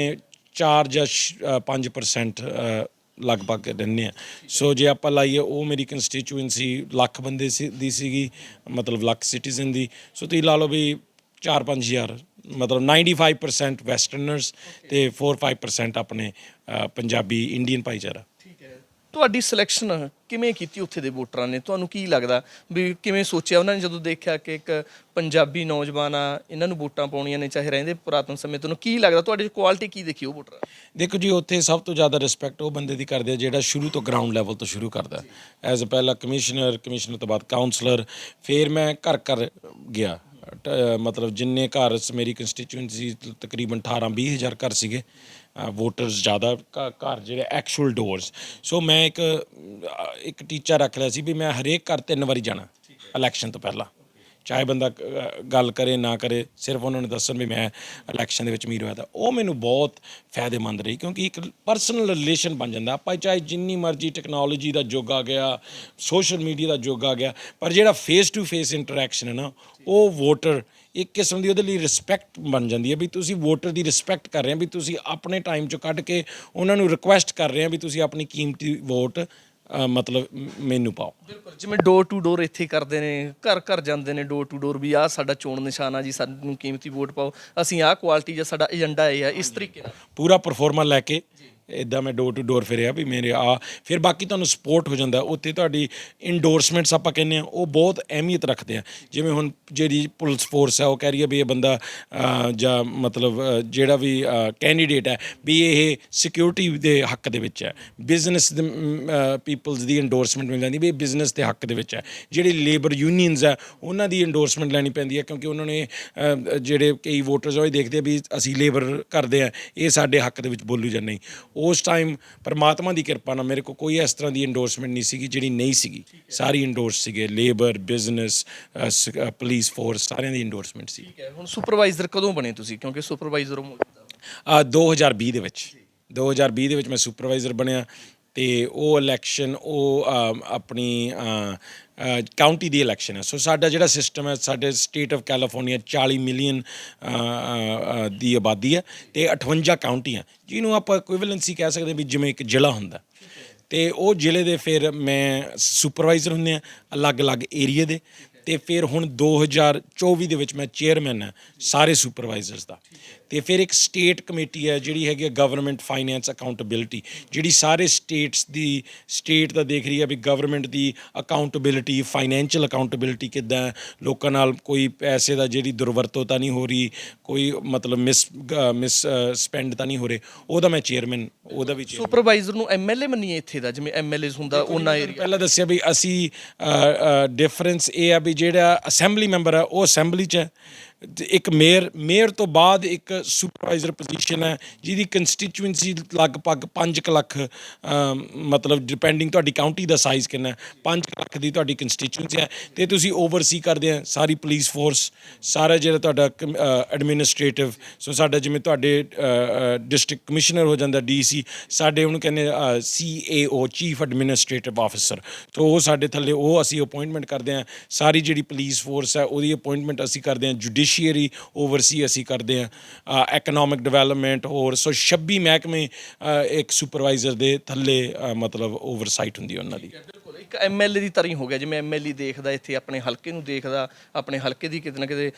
4 ਜਾਂ 5% ਲਗਭਗ ਰਹਿੰਦੇ ਆ। ਸੋ ਜੇ ਆਪਾਂ ਲਾਈਏ, ਉਹ ਮੇਰੀ ਕੰਸਟੀਚੂਐਂਸੀ ਲੱਖ ਬੰਦੇ ਸੀ, ਦੀ ਸੀਗੀ, ਮਤਲਬ ਲੱਖ ਸਿਟੀਜ਼ਨ ਦੀ। ਸੋ ਤੁਸੀਂ ਲਾ ਲਓ ਵੀ 4-5000 ਮਤਲਬ 95% ਵੈਸਟਰਨਰਸ ਤੇ 4-5% ਆਪਣੇ ਪੰਜਾਬੀ ਇੰਡੀਅਨ ਭਾਈਚਾਰਾ। ਤੁਹਾਡੀ ਸਿਲੈਕਸ਼ਨ ਕਿਵੇਂ ਕੀਤੀ ਉੱਥੇ ਦੇ ਵੋਟਰਾਂ ਨੇ? ਤੁਹਾਨੂੰ ਕੀ ਲੱਗਦਾ ਵੀ ਕਿਵੇਂ ਸੋਚਿਆ? ਉਹਨਾਂ ਨੇ ਜਦੋਂ ਦੇਖਿਆ ਕਿ ਇੱਕ ਪੰਜਾਬੀ ਨੌਜਵਾਨ ਆ, ਇਹਨਾਂ ਨੂੰ ਵੋਟਾਂ ਪਾਉਣੀਆਂ ਨੇ ਚਾਹੇ ਰਹਿੰਦੇ ਪੁਰਾਤਨ ਸਮੇਂ ਤੋਂ ਕੀ ਲੱਗਦਾ? ਤੁਹਾਡੀ ਕੁਆਲਿਟੀ ਕੀ ਦੇਖੀ ਉਹ ਵੋਟਰਾਂ? ਦੇਖੋ ਜੀ, ਉੱਥੇ ਸਭ ਤੋਂ ਜ਼ਿਆਦਾ ਰਿਸਪੈਕਟ ਉਹ ਬੰਦੇ ਦੀ ਕਰਦੇ ਆ, ਜਿਹੜਾ ਸ਼ੁਰੂ ਤੋਂ ਗਰਾਊਂਡ ਲੈਵਲ ਤੋਂ ਸ਼ੁਰੂ ਕਰਦਾ। ਐਜ਼ ਅ ਪਹਿਲਾ ਕਮਿਸ਼ਨਰ ਕਮਿਸ਼ਨਰ ਤੋਂ ਬਾਅਦ ਕਾਉਂਸਲਰ ਫਿਰ ਮੈਂ ਘਰ ਘਰ ਗਿਆ। ਮਤਲਬ ਜਿੰਨੇ ਘਰ ਮੇਰੀ ਕੰਸਟੀਚੂਐਂਸੀ ਤਕਰੀਬਨ 18 20 ਹਜ਼ਾਰ ਘਰ ਸੀਗੇ। ਵੋਟਰਸ ਜ਼ਿਆਦਾ ਘਰ ਜਿਹੜੇ ਐਕਚੁਅਲ ਡੋਰਸ ਸੋ ਮੈਂ ਇੱਕ ਇੱਕ ਟੀਚਾ ਰੱਖ ਲਿਆ ਸੀ ਵੀ ਮੈਂ ਹਰੇਕ ਘਰ ਤਿੰਨ ਵਾਰੀ ਜਾਣਾ ਇਲੈਕਸ਼ਨ ਤੋਂ ਪਹਿਲਾਂ। ਚਾਹੇ ਬੰਦਾ ਗੱਲ ਕਰੇ, ਨਾ ਕਰੇ, ਸਿਰਫ ਉਹਨਾਂ ਨੂੰ ਦੱਸਣ ਵੀ ਮੈਂ ਇਲੈਕਸ਼ਨ ਦੇ ਵਿੱਚ ਮੀਰ ਹੋਇਆ ਤਾਂ ਉਹ ਮੈਨੂੰ ਬਹੁਤ ਫਾਇਦੇਮੰਦ ਰਹੀ ਕਿਉਂਕਿ ਇੱਕ ਪਰਸਨਲ ਰਿਲੇਸ਼ਨ ਬਣ ਜਾਂਦਾ। ਆਪਾਂ ਚਾਹੇ ਜਿੰਨੀ ਮਰਜ਼ੀ ਟੈਕਨੋਲੋਜੀ ਦਾ ਯੁੱਗ ਆ ਗਿਆ ਸੋਸ਼ਲ ਮੀਡੀਆ ਦਾ ਯੁੱਗ ਆ ਗਿਆ, ਪਰ ਜਿਹੜਾ ਫੇਸ ਟੂ ਫੇਸ ਇੰਟਰੈਕਸ਼ਨ ਹੈ ਨਾ, ਉਹ ਵੋਟਰ ਇੱਕ ਕਿਸਮ ਦੀ ਉਹਦੇ ਲਈ ਰਿਸਪੈਕਟ ਬਣ ਜਾਂਦੀ ਹੈ ਵੀ ਤੁਸੀਂ ਵੋਟਰ ਦੀ ਰਿਸਪੈਕਟ ਕਰ ਰਹੇ ਹੋ, ਵੀ ਤੁਸੀਂ ਆਪਣੇ ਟਾਈਮ ਚੋਂ ਕੱਢ ਕੇ ਉਹਨਾਂ ਨੂੰ ਰਿਕੁਐਸਟ ਕਰ ਰਹੇ ਹੋ ਵੀ ਤੁਸੀਂ ਆਪਣੀ ਕੀਮਤੀ ਵੋਟ ਅ, ਮਤਲਬ ਮੈਨੂੰ ਪਾਓ। ਬਿਲਕੁਲ ਜਿਵੇਂ ਡੋਰ ਟੂ ਡੋਰ ਇੱਥੇ ਕਰਦੇ ਨੇ ਘਰ ਘਰ ਜਾਂਦੇ ਨੇ ਡੋਰ ਟੂ ਡੋਰ ਵੀ ਆਹ ਸਾਡਾ ਚੋਣ ਨਿਸ਼ਾਨ ਆ ਜੀ ਸਾਨੂੰ ਕੀਮਤੀ ਵੋਟ ਪਾਓ। ਅਸੀਂ ਆਹ ਕੁਆਲਿਟੀ ਜਾਂ ਸਾਡਾ ਏਜੰਡਾ ਇਹ ਆ ਇਸ ਤਰੀਕੇ ਨਾਲ। ਪੂਰਾ ਪਰਫਾਰਮਾ ਲੈ ਕੇ ਇਦਾਂ ਮੈਂ ਡੋਰ ਟੂ ਡੋਰ ਫਿਰਿਆ ਵੀ ਮੇਰੇ ਆ, ਫਿਰ ਬਾਕੀ ਤੁਹਾਨੂੰ ਸਪੋਰਟ ਹੋ ਜਾਂਦਾ, ਉੱਥੇ ਤੁਹਾਡੀ ਇੰਡੋਰਸਮੈਂਟਸ ਆਪਾਂ ਕਹਿੰਦੇ ਆ ਉਹ ਬਹੁਤ ਅਹਿਮੀਅਤ ਰੱਖਦੇ ਆ। ਜਿਵੇਂ ਹੁਣ ਜਿਹੜੀ ਪੁਲਿਸ ਫੋਰਸ ਹੈ ਉਹ ਕਹਿ ਰਹੀ ਹੈ ਵੀ ਇਹ ਬੰਦਾ ਜਾਂ ਮਤਲਬ ਜਿਹੜਾ ਵੀ ਕੈਂਡੀਡੇਟ ਹੈ, ਵੀ ਇਹ ਸਿਕਿਉਰਿਟੀ ਦੇ ਹੱਕ ਦੇ ਵਿੱਚ ਹੈ। ਬਿਜ਼ਨਸ ਦੇ ਪੀਪਲਸ ਦੀ ਇੰਡੋਰਸਮੈਂਟ ਮਿਲ ਜਾਂਦੀ ਵੀ ਇਹ ਬਿਜ਼ਨਸ ਦੇ ਹੱਕ ਦੇ ਵਿੱਚ ਹੈ। ਜਿਹੜੀ ਲੇਬਰ ਯੂਨੀਅਨਸ ਹੈ, ਉਹਨਾਂ ਦੀ ਇੰਡੋਰਸਮੈਂਟ ਲੈਣੀ ਪੈਂਦੀ ਹੈ, ਕਿਉਂਕਿ ਉਹਨਾਂ ਨੇ ਜਿਹੜੇ ਕਈ ਵੋਟਰਸ ਉਹ ਦੇਖਦੇ ਵੀ ਅਸੀਂ ਲੇਬਰ ਕਰਦੇ ਆ, ਇਹ ਸਾਡੇ ਹੱਕ ਦੇ ਵਿੱਚ ਬੋਲੂ ਜਾਂ ਨਹੀਂ ਉਸ ਟਾਈਮ ਪਰਮਾਤਮਾ ਦੀ ਕਿਰਪਾ ਨਾਲ ਮੇਰੇ ਕੋਲ ਕੋਈ ਇਸ ਤਰ੍ਹਾਂ ਦੀ ਇੰਡੋਰਸਮੈਂਟ ਨਹੀਂ ਸੀਗੀ ਜਿਹੜੀ ਨਹੀਂ ਸੀਗੀ। ਸਾਰੀ ਇੰਡੋਰਸ ਸੀਗੇ ਲੇਬਰ ਬਿਜ਼ਨਸ ਪੁਲਿਸ ਫੋਰਸ ਸਾਰਿਆਂ ਦੀ ਇੰਡੋਰਸਮੈਂਟ ਸੀ। ਠੀਕ ਹੈ। ਹੁਣ ਸੁਪਰਵਾਈਜ਼ਰ ਕਦੋਂ ਬਣੇ ਤੁਸੀਂ? ਕਿਉਂਕਿ ਸੁਪਰਵਾਈਜ਼ਰ ਮੌਜੂਦਾ ਅ, 2020 ਦੇ ਵਿੱਚ। 2020 ਦੇ ਵਿੱਚ ਮੈਂ ਸੁਪਰਵਾਈਜ਼ਰ ਬਣਿਆ। ਤੇ ਉਹ ਇਲੈਕਸ਼ਨ ਉਹ ਆਪਣੀ ਕਾਉਂਟੀ ਦੀ ਇਲੈਕਸ਼ਨ ਹੈ। ਸੋ ਸਾਡਾ ਜਿਹੜਾ ਸਿਸਟਮ ਹੈ, ਸਾਡੇ ਸਟੇਟ ਆਫ ਕੈਲੀਫੋਰਨੀਆ 40 ਮਿਲੀਅਨ ਦੀ ਆਬਾਦੀ ਹੈ ਤੇ 58 ਕਾਉਂਟੀਆਂ ਜਿਹਨੂੰ ਆਪਾਂ ਇਕੁਇਵਲੈਂਸੀ ਕਹਿ ਸਕਦੇ ਵੀ ਜਿਵੇਂ ਇੱਕ ਜ਼ਿਲ੍ਹਾ ਹੁੰਦਾ ਤੇ ਉਹ ਜ਼ਿਲ੍ਹੇ ਦੇ ਫਿਰ ਮੈਂ ਸੁਪਰਵਾਈਜ਼ਰ ਹੁੰਦੇ ਆ ਅਲੱਗ-ਅਲੱਗ ਏਰੀਆ ਦੇ। ਤੇ ਫਿਰ ਹੁਣ 2024 ਦੇ ਵਿੱਚ ਮੈਂ ਚੇਅਰਮੈਨ ਹਾਂ, ਸਾਰੇ ਸੁਪਰਵਾਈਜ਼ਰਸ ਦਾ। ਤੇ ਫਿਰ ਇੱਕ ਸਟੇਟ ਕਮੇਟੀ ਹੈ ਜਿਹੜੀ ਹੈਗੀ ਗਵਰਨਮੈਂਟ ਫਾਈਨੈਂਸ ਅਕਾਊਂਟੇਬਿਲਿਟੀ ਜਿਹੜੀ ਸਾਰੇ ਸਟੇਟਸ ਦੀ ਸਟੇਟ ਦਾ ਦੇਖ ਰਹੀ ਹੈ ਵੀ ਗਵਰਨਮੈਂਟ ਦੀ ਅਕਾਊਂਟੇਬਿਲਿਟੀ ਫਾਈਨੈਂਸ਼ੀਅਲ ਅਕਾਊਂਟੇਬਿਲਿਟੀ ਕਿੱਦਾਂ ਲੋਕਾਂ ਨਾਲ ਕੋਈ ਪੈਸੇ ਦਾ ਜਿਹੜੀ ਦੁਰਵਰਤੋਂ ਤਾਂ ਨਹੀਂ ਹੋ ਰਹੀ ਕੋਈ ਮਤਲਬ ਮਿਸ ਮਿਸ ਸਪੈਂਡ ਤਾਂ ਨਹੀਂ ਹੋ ਰਹੇ ਉਹਦਾ ਮੈਂ ਚੇਅਰਮੈਨ ਉਹਦਾ ਵੀ ਸੁਪਰਵਾਈਜ਼ਰ ਨੂੰ ਐਮਐਲਏ ਮੰਨੀਏ ਇੱਥੇ ਦਾ ਜਿਵੇਂ ਐਮਐਲਏਸ ਹੁੰਦਾ ਉਹਨਾਂ ਏਰੀਆ ਪਹਿਲਾਂ ਦੱਸਿਆ ਵੀ ਅਸੀਂ ਡਿਫਰੈਂਸ ਇਹ ਆ ਵੀ ਜਿਹੜਾ ਅਸੈਂਬਲੀ ਮੈਂਬਰ ਹੈ ਉਹ ਅਸੈਂਬਲੀ 'ਚ ਹੈ। ਇੱਕ ਮੇਅਰ ਮੇਅਰ ਤੋਂ ਬਾਅਦ ਇੱਕ ਸੁਪਰਵਾਈਜ਼ਰ ਪੋਜੀਸ਼ਨ ਹੈ, ਜਿਹਦੀ ਕੰਸਟੀਚੂਐਂਸੀ ਲਗਭਗ 5 ਲੱਖ ਮਤਲਬ ਡਿਪੈਂਡਿੰਗ ਤੁਹਾਡੀ ਕਾਉਂਟੀ ਦਾ ਸਾਈਜ਼ ਕਿੰਨਾ ਹੈ 5 ਲੱਖ ਦੀ ਤੁਹਾਡੀ ਕੰਸਟੀਚੁਐਂਸੀ ਹੈ ਤੇ ਤੁਸੀਂ ਓਵਰਸੀ ਕਰਦੇ ਆ ਸਾਰੀ ਪੁਲਿਸ ਫੋਰਸ ਸਾਰਾ ਜਿਹੜਾ ਤੁਹਾਡਾ ਐਡਮਿਨਿਸਟ੍ਰੇਟਿਵ ਸੋ ਸਾਡਾ ਜਿਵੇਂ ਤੁਹਾਡੇ ਡਿਸਟ੍ਰਿਕਟ ਕਮਿਸ਼ਨਰ ਹੋ ਜਾਂਦਾ ਡੀਸੀ ਸਾਡੇ ਉਹਨੂੰ ਕਹਿੰਦੇ ਸੀਏਓ ਚੀਫ ਐਡਮਿਨਿਸਟ੍ਰੇਟਿਵ ਆਫੀਸਰ ਤੋਂ ਉਹ ਸਾਡੇ ਥੱਲੇ, ਉਹ ਅਸੀਂ ਅਪਾਇੰਟਮੈਂਟ ਕਰਦੇ ਆ ਸਾਰੀ ਜਿਹੜੀ ਪੁਲਿਸ ਫੋਰਸ ਹੈ, ਉਹਦੀ ਅਪਾਇੰਟਮੈਂਟ ਅਸੀਂ ਕਰਦੇ ਆ ਜੁਡੀਸ਼ੀਅਰੀ ਓਵਰਸੀ ਅਸੀਂ ਕਰਦੇ ਆ ਇਕਨੋਮਿਕ ਡਿਵੈਲਪਮੈਂਟ ਹੋਰ ਸੋ 26 ਮਹਿਕਮੇ ਇੱਕ ਸੁਪਰਵਾਈਜ਼ਰ ਦੇ ਥੱਲੇ ਮਤਲਬ ਓਵਰਸਾਈਟ ਹੁੰਦੀ ਉਹਨਾਂ ਦੀ। ਬਿਲਕੁਲ ਇੱਕ ਐਮਐਲਏ ਦੀ ਤਰ੍ਹਾਂ ਹੀ ਹੋ ਗਿਆ ਜਿਵੇਂ ਐਮਐਲਏ ਦੇਖਦਾ ਇੱਥੇ ਆਪਣੇ ਹਲਕੇ ਨੂੰ ਦੇਖਦਾ ਆਪਣੇ ਹਲਕੇ ਦੀ ਕਿਤੇ ਨਾ ਕਿਤੇ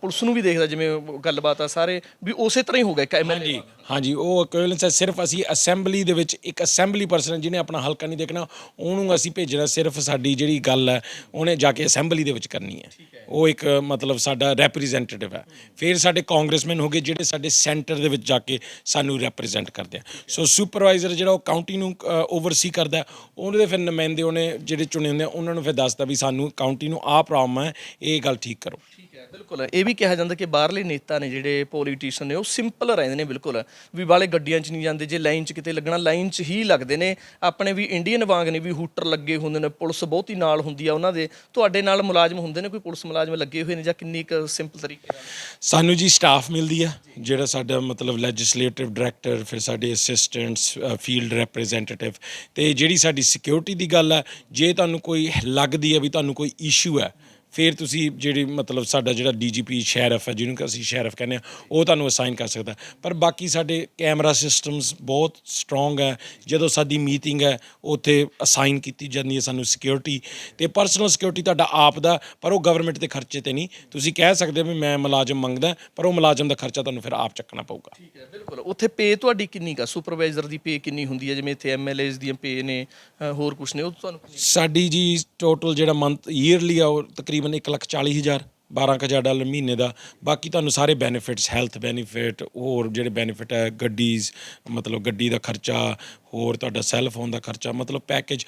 ਪੁਲਿਸ ਨੂੰ ਵੀ ਦੇਖਦਾ ਜਿਵੇਂ ਗੱਲਬਾਤ ਆ ਸਾਰੇ ਵੀ ਉਸੇ ਤਰ੍ਹਾਂ ਹੀ ਹੋ ਗਿਆ ਇੱਕ ਐਮਐਲਏ ਜੀ ਹਾਂਜੀ ਉਹ ਇਕੁਇਵਲੈਂਸ ਹੈ ਸਿਰਫ ਅਸੀਂ ਅਸੈਂਬਲੀ ਦੇ ਵਿੱਚ ਇੱਕ ਅਸੈਂਬਲੀ ਪਰਸਨ ਜਿਹਨੇ ਆਪਣਾ ਹਲਕਾ ਨਹੀਂ ਦੇਖਣਾ ਉਹਨੂੰ ਅਸੀਂ ਭੇਜਣਾ ਸਿਰਫ ਸਾਡੀ ਜਿਹੜੀ ਗੱਲ ਹੈ ਉਹਨੇ ਜਾ ਕੇ ਅਸੈਂਬਲੀ ਦੇ ਵਿੱਚ ਕਰਨੀ ਹੈ। ਉਹ ਇੱਕ ਮਤਲਬ ਸਾਡਾ ਰੈਪਰੈਜ਼ੈਂਟੇਟਿਵ ਹੈ। ਫਿਰ ਸਾਡੇ ਕਾਂਗਰਸਮੈਨ ਹੋ ਗਏ ਜਿਹੜੇ ਸਾਡੇ ਸੈਂਟਰ ਦੇ ਵਿੱਚ ਜਾ ਕੇ ਸਾਨੂੰ ਰੈਪਰੈਜ਼ੈਂਟ ਕਰਦੇ ਆ। ਸੋ ਸੁਪਰਵਾਈਜ਼ਰ ਜਿਹੜਾ ਉਹ ਕਾਉਂਟੀ ਨੂੰ ਓਵਰਸੀ ਕਰਦਾ ਹੈ, ਉਹਦੇ ਦੇ ਫਿਰ ਨੁਮਾਇੰਦੇ ਉਹਨੇ ਜਿਹੜੇ ਚੁਣੇ ਹੁੰਦੇ ਆ ਉਹਨਾਂ ਨੂੰ ਫਿਰ ਦੱਸਦਾ ਵੀ ਸਾਨੂੰ ਕਾਉਂਟੀ ਨੂੰ ਆਹ ਪ੍ਰੋਬਲਮ ਹੈ ਇਹ ਗੱਲ ਠੀਕ ਕਰੋ। ਹੈ। ਬਿਲਕੁਲ, ਇਹ ਵੀ ਕਿਹਾ ਜਾਂਦਾ ਕਿ ਬਾਹਰਲੇ ਨੇਤਾ ਨੇ ਜਿਹੜੇ ਪੋਲੀਟੀਸ਼ੀਅਨ ਨੇ, ਉਹ ਸਿੰਪਲ ਰਹਿੰਦੇ ਨੇ ਬਿਲਕੁਲ। ਵੀ ਵਾਲੇ ਗੱਡੀਆਂ 'ਚ ਨਹੀਂ ਜਾਂਦੇ, ਜੇ ਲਾਈਨ 'ਚ ਕਿਤੇ ਲੱਗਣਾ ਲਾਈਨ 'ਚ ਹੀ ਲੱਗਦੇ ਨੇ। ਆਪਣੇ ਵੀ ਇੰਡੀਅਨ ਵਾਂਗ ਨੇ ਵੀ ਹੂਟਰ ਲੱਗੇ ਹੁੰਦੇ ਨੇ, ਪੁਲਿਸ ਬਹੁਤੀ ਨਾਲ ਹੁੰਦੀ ਆ ਉਹਨਾਂ ਦੇ। ਤੁਹਾਡੇ ਨਾਲ ਮੁਲਾਜ਼ਮ ਹੁੰਦੇ ਨੇ, ਕੋਈ ਪੁਲਿਸ ਮੁਲਾਜ਼ਮ ਲੱਗੇ ਹੋਏ ਨੇ, ਜਾਂ ਕਿੰਨੀ ਕੁ ਸਿੰਪਲ ਤਰੀਕੇ ਨਾਲ? ਸਾਨੂੰ ਜੀ ਸਟਾਫ ਮਿਲਦੀ ਆ, ਜਿਹੜਾ ਸਾਡਾ ਮਤਲਬ ਲੈਜਿਸਲੇਟਿਵ ਡਾਇਰੈਕਟਰ ਫਿਰ ਸਾਡੇ ਅਸਿਸਟੈਂਟਸ ਫੀਲਡ ਰਿਪਰੈਜ਼ੈਂਟੇਟਿਵ ਤੇ ਜਿਹੜੀ ਸਾਡੀ ਸਿਕਿਉਰਿਟੀ ਦੀ ਗੱਲ ਆ, ਜੇ ਤੁਹਾਨੂੰ ਕੋਈ ਲੱਗਦੀ ਹੈ ਵੀ ਤੁਹਾਨੂੰ ਕੋਈ ਇਸ਼ੂ ਹੈ ਫਿਰ ਤੁਸੀਂ ਜਿਹੜੀ ਮਤਲਬ ਸਾਡਾ ਜਿਹੜਾ ਡੀਜੀਪੀ ਸ਼ੈਰਫ ਹੈ ਜਿਹਨੂੰ ਕਿ ਅਸੀਂ ਸ਼ੈਰਫ ਕਹਿੰਦੇ ਆ ਉਹ ਤੁਹਾਨੂੰ ਅਸਾਈਨ ਕਰ ਸਕਦਾ। ਪਰ ਬਾਕੀ ਸਾਡੇ ਕੈਮਰਾ ਸਿਸਟਮਸ ਬਹੁਤ ਸਟਰੋਂਗ ਹੈ। ਜਦੋਂ ਸਾਡੀ ਮੀਟਿੰਗ ਹੈ ਉੱਥੇ ਅਸਾਈਨ ਕੀਤੀ ਜਾਂਦੀ ਹੈ ਸਾਨੂੰ ਸਿਕਿਉਰਿਟੀ ਤੇ ਪਰਸਨਲ ਸਿਕਿਉਰਿਟੀ ਤੁਹਾਡਾ ਆਪ ਦਾ ਪਰ ਉਹ ਗਵਰਨਮੈਂਟ ਦੇ ਖਰਚੇ ਤੇ ਨਹੀਂ। ਤੁਸੀਂ ਕਹਿ ਸਕਦੇ ਵੀ ਮੈਂ ਮੁਲਾਜ਼ਮ ਮੰਗਦਾ ਪਰ ਉਹ ਮੁਲਾਜ਼ਮ ਦਾ ਖਰਚਾ ਤੁਹਾਨੂੰ ਫਿਰ ਆਪ ਚੱਕਣਾ ਪਊਗਾ। ਠੀਕ ਹੈ ਬਿਲਕੁਲ। ਉੱਥੇ ਪੇ ਤੁਹਾਡੀ ਕਿੰਨੀ ਕਾ ਸੁਪਰਵਾਈਜ਼ਰ ਦੀ ਪੇ ਕਿੰਨੀ ਹੁੰਦੀ ਹੈ? ਜਿਵੇਂ ਇੱਥੇ ਐਮਐਲਏਜ਼ ਦੀਆਂ ਪੇ ਨੇ ਅ, ਹੋਰ ਕੁਝ ਨੇ ਉਹ ਤੁਹਾਨੂੰ ਸਾਡੀ ਜੀ ਟੋਟਲ ਜਿਹੜਾ ਮੰਥ ਈਅਰਲੀ ਆ ਉਹ ਤਕਰੀਬਨ 140000 12000 ਡਾਲਰ ਮਹੀਨੇ ਦਾ। ਬਾਕੀ ਤੁਹਾਨੂੰ ਸਾਰੇ ਬੈਨੀਫਿਟਸ ਹੈਲਥ ਬੈਨੀਫਿਟ ਹੋਰ ਜਿਹੜੇ ਬੈਨੀਫਿਟ ਹੈ, ਗੱਡੀਜ਼, ਮਤਲਬ ਗੱਡੀ ਦਾ ਖਰਚਾ, ਹੋਰ ਤੁਹਾਡਾ ਸੈੱਲ ਫੋਨ ਦਾ ਖਰਚਾ, ਮਤਲਬ ਪੈਕੇਜ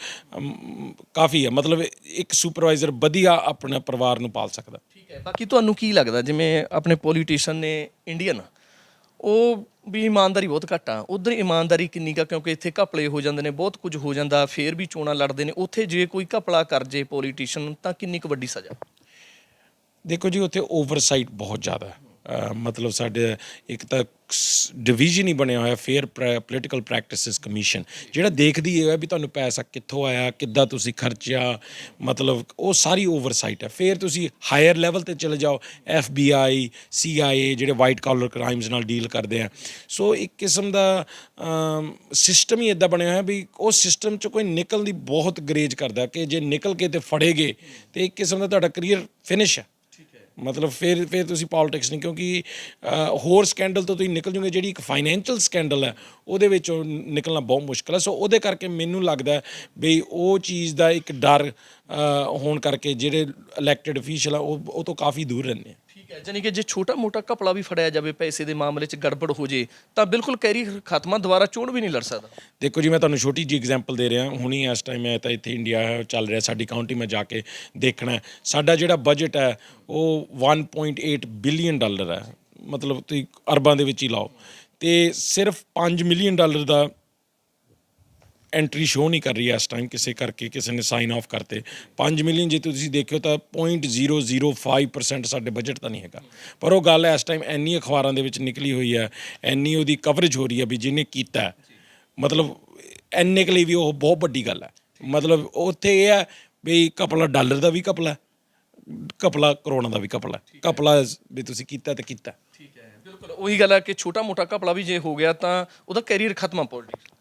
ਕਾਫੀ ਹੈ। ਮਤਲਬ ਇੱਕ ਸੁਪਰਵਾਈਜ਼ਰ ਵਧੀਆ ਆਪਣੇ ਪਰਿਵਾਰ ਨੂੰ ਪਾਲ ਸਕਦਾ। ਠੀਕ ਹੈ। ਬਾਕੀ ਤੁਹਾਨੂੰ ਕੀ ਲੱਗਦਾ? ਜਿਵੇਂ ਆਪਣੇ ਪੋਲੀਟੀਸ਼ੀਅਨ ਨੇ ਇੰਡੀਅਨ ਉਹ ਵੀ ਇਮਾਨਦਾਰੀ ਬਹੁਤ ਘੱਟ ਆ। ਉਧਰ ਇਮਾਨਦਾਰੀ ਕਿੰਨੀ ਕਾ ਕਿਉਂਕਿ ਇੱਥੇ ਘਪਲੇ ਹੋ ਜਾਂਦੇ ਨੇ, ਬਹੁਤ ਕੁਝ ਹੋ ਜਾਂਦਾ, ਫੇਰ ਵੀ ਚੋਣਾਂ ਲੜਦੇ ਨੇ। ਉੱਥੇ ਜੇ ਕੋਈ ਘਪਲਾ ਕਰ ਜੇ ਪੋਲੀਟੀਸ਼ੀਅਨ ਤਾਂ ਕਿੰਨੀ ਕੁ ਵੱਡੀ ਸਜ਼ਾ? ਦੇਖੋ ਜੀ, ਉੱਥੇ ਓਵਰਸਾਈਟ ਬਹੁਤ ਜ਼ਿਆਦਾ ਹੈ। ਮਤਲਬ ਸਾਡੇ ਇੱਕ ਤਾਂ ਡਿਵੀਜ਼ਨ ਹੀ ਬਣਿਆ ਹੋਇਆ ਫੇਅਰ ਪੋਲੀਟੀਕਲ ਪ੍ਰੈਕਟਿਸਿਸ ਕਮਿਸ਼ਨ ਜਿਹੜਾ ਦੇਖਦੀ ਹੈ ਵੀ ਤੁਹਾਨੂੰ ਪੈਸਾ ਕਿੱਥੋਂ ਆਇਆ, ਕਿੱਦਾਂ ਤੁਸੀਂ ਖਰਚਿਆ, ਮਤਲਬ ਉਹ ਸਾਰੀ ਓਵਰਸਾਈਟ ਹੈ। ਫਿਰ ਤੁਸੀਂ ਹਾਇਰ ਲੈਵਲ ਤੇ ਚਲੇ ਜਾਓ F B I C I A ਜਿਹੜੇ ਵਾਈਟ ਕਾਲਰ ਕ੍ਰਾਈਮਸ ਨਾਲ ਡੀਲ ਕਰਦੇ ਆ। ਸੋ ਇੱਕ ਕਿਸਮ ਦਾ ਸਿਸਟਮ ਹੀ ਇਦਾਂ ਬਣਿਆ ਹੋਇਆ ਵੀ ਉਹ ਸਿਸਟਮ ਚ ਕੋਈ ਨਿਕਲਣ ਦੀ ਬਹੁਤ ਗਰੇਜ ਕਰਦਾ ਕਿ ਜੇ ਨਿਕਲ ਕੇ ਤੇ ਫੜੇਗੇ, ਤੇ ਇੱਕ ਕਿਸਮ ਦਾ ਤੁਹਾਡਾ ਕਰੀਅਰ ਫਿਨਿਸ਼ ਹੈ। ਮਤਲਬ ਫਿਰ ਫਿਰ ਤੁਸੀਂ ਪੋਲਿਟਿਕਸ ਨਹੀਂ, ਕਿਉਂਕਿ ਹੋਰ ਸਕੈਂਡਲ ਤੋਂ ਤੁਸੀਂ ਨਿਕਲ ਜੂਗੇ, ਜਿਹੜੀ ਇੱਕ ਫਾਈਨੈਂਸ਼ੀਅਲ ਸਕੈਂਡਲ ਹੈ, ਉਹਦੇ ਵਿੱਚੋਂ ਨਿਕਲਣਾ ਬਹੁਤ ਮੁਸ਼ਕਲ ਹੈ। ਸੋ ਉਹਦੇ ਕਰਕੇ ਮੈਨੂੰ ਲੱਗਦਾ ਹੈ ਵੀ ਉਹ ਚੀਜ਼ ਦਾ ਇੱਕ ਡਰ ਹੋਣ ਕਰਕੇ ਜਿਹੜੇ ਇਲੈਕਟਿਡ ਅਫੀਸ਼ੀਅਲ ਆ, ਉਹ ਉਹ ਤੋਂ ਕਾਫੀ ਦੂਰ ਰਹਿੰਦੇ ਆ। ਠੀਕ ਹੈ ਜਾਨੀ ਕਿ ਜੇ ਛੋਟਾ ਮੋਟਾ ਘਪਲਾ ਵੀ ਫੜਿਆ ਜਾਵੇ, ਪੈਸੇ ਦੇ ਮਾਮਲੇ 'ਚ ਗੜਬੜ ਹੋ ਜੇ, ਤਾਂ ਬਿਲਕੁਲ ਕੈਰੀਅਰ ਖਾਤਮਾ ਦੁਬਾਰਾ ਚੋਣ ਵੀ ਨਹੀਂ ਲੜ ਸਕਦਾ। ਦੇਖੋ ਜੀ, ਮੈਂ ਤੁਹਾਨੂੰ ਛੋਟੀ ਜੀ ਐਗਜ਼ਾਮਪਲ ਦੇ ਰਿਹਾ। ਹੁਣੀ ਇਸ ਟਾਈਮ ਮੈਂ ਤਾਂ ਇੱਥੇ ਇੰਡੀਆ ਚੱਲ ਰਿਹਾ, ਸਾਡੀ ਕਾਉਂਟੀ ਮੈਂ ਜਾ ਕੇ ਦੇਖਣਾ ਸਾਡਾ ਜਿਹੜਾ ਬਜਟ ਹੈ, ਉਹ 1.8 ਬਿਲੀਅਨ ਡਾਲਰ ਹੈ। ਮਤਲਬ ਤੁਸੀਂ ਅਰਬਾਂ ਦੇ ਵਿੱਚ ਹੀ ਲਾਓ। ਤੇ ਸਿਰਫ 5 ਮਿਲੀਅਨ ਡਾਲਰ ਦਾ ਐਂਟਰੀ ਸ਼ੋ ਨਹੀਂ ਕਰ ਰਹੀ ਇਸ ਟਾਈਮ ਕਿਸੇ ਕਰਕੇ ਕਿਸੇ ਨੇ ਸਾਈਨ ਆਫ ਕਰਤੇ। 5 ਮਿਲੀਅਨ ਜੇ ਤੁਸੀਂ ਦੇਖਿਓ ਤਾਂ 0.005% ਸਾਡੇ ਬਜਟ ਤਾਂ ਨਹੀਂ ਹੈਗਾ। ਪਰ ਉਹ ਗੱਲ ਇਸ ਟਾਈਮ ਐਨੀ ਅਖਬਾਰਾਂ ਦੇ ਵਿੱਚ ਨਿਕਲੀ ਹੋਈ ਹੈ ਐਨੀ ਉਹਦੀ ਕਵਰੇਜ ਹੋ ਰਹੀ ਹੈ ਵੀ ਜਿਹਨੇ ਕੀਤਾ ਮਤਲਬ ਐਨੇ ਕੁ ਲਈ ਵੀ ਉਹ ਬਹੁਤ ਵੱਡੀ ਗੱਲ ਹੈ। ਮਤਲਬ ਉੱਥੇ ਇਹ ਹੈ ਵੀ ਕਪਲਾ ਡਾਲਰ ਦਾ ਵੀ ਕਪਲਾ ਹੈ, ਕਪਲਾ ਕਰੋਨਾ ਦਾ ਵੀ ਕਪਲਾ ਹੈ। ਕਪਲਾ ਵੀ ਤੁਸੀਂ ਕੀਤਾ ਤੇ ਕੀਤਾ। ਠੀਕ ਹੈ ਬਿਲਕੁਲ। ਉਹੀ ਗੱਲ ਹੈ ਕਿ ਛੋਟਾ ਮੋਟਾ ਘਪਲਾ ਵੀ ਜੇ ਹੋ ਗਿਆ ਤਾਂ ਉਹਦਾ ਕੈਰੀਅਰ ਖਤਮ ਆ ਪੋਲੀਟਿਕਸ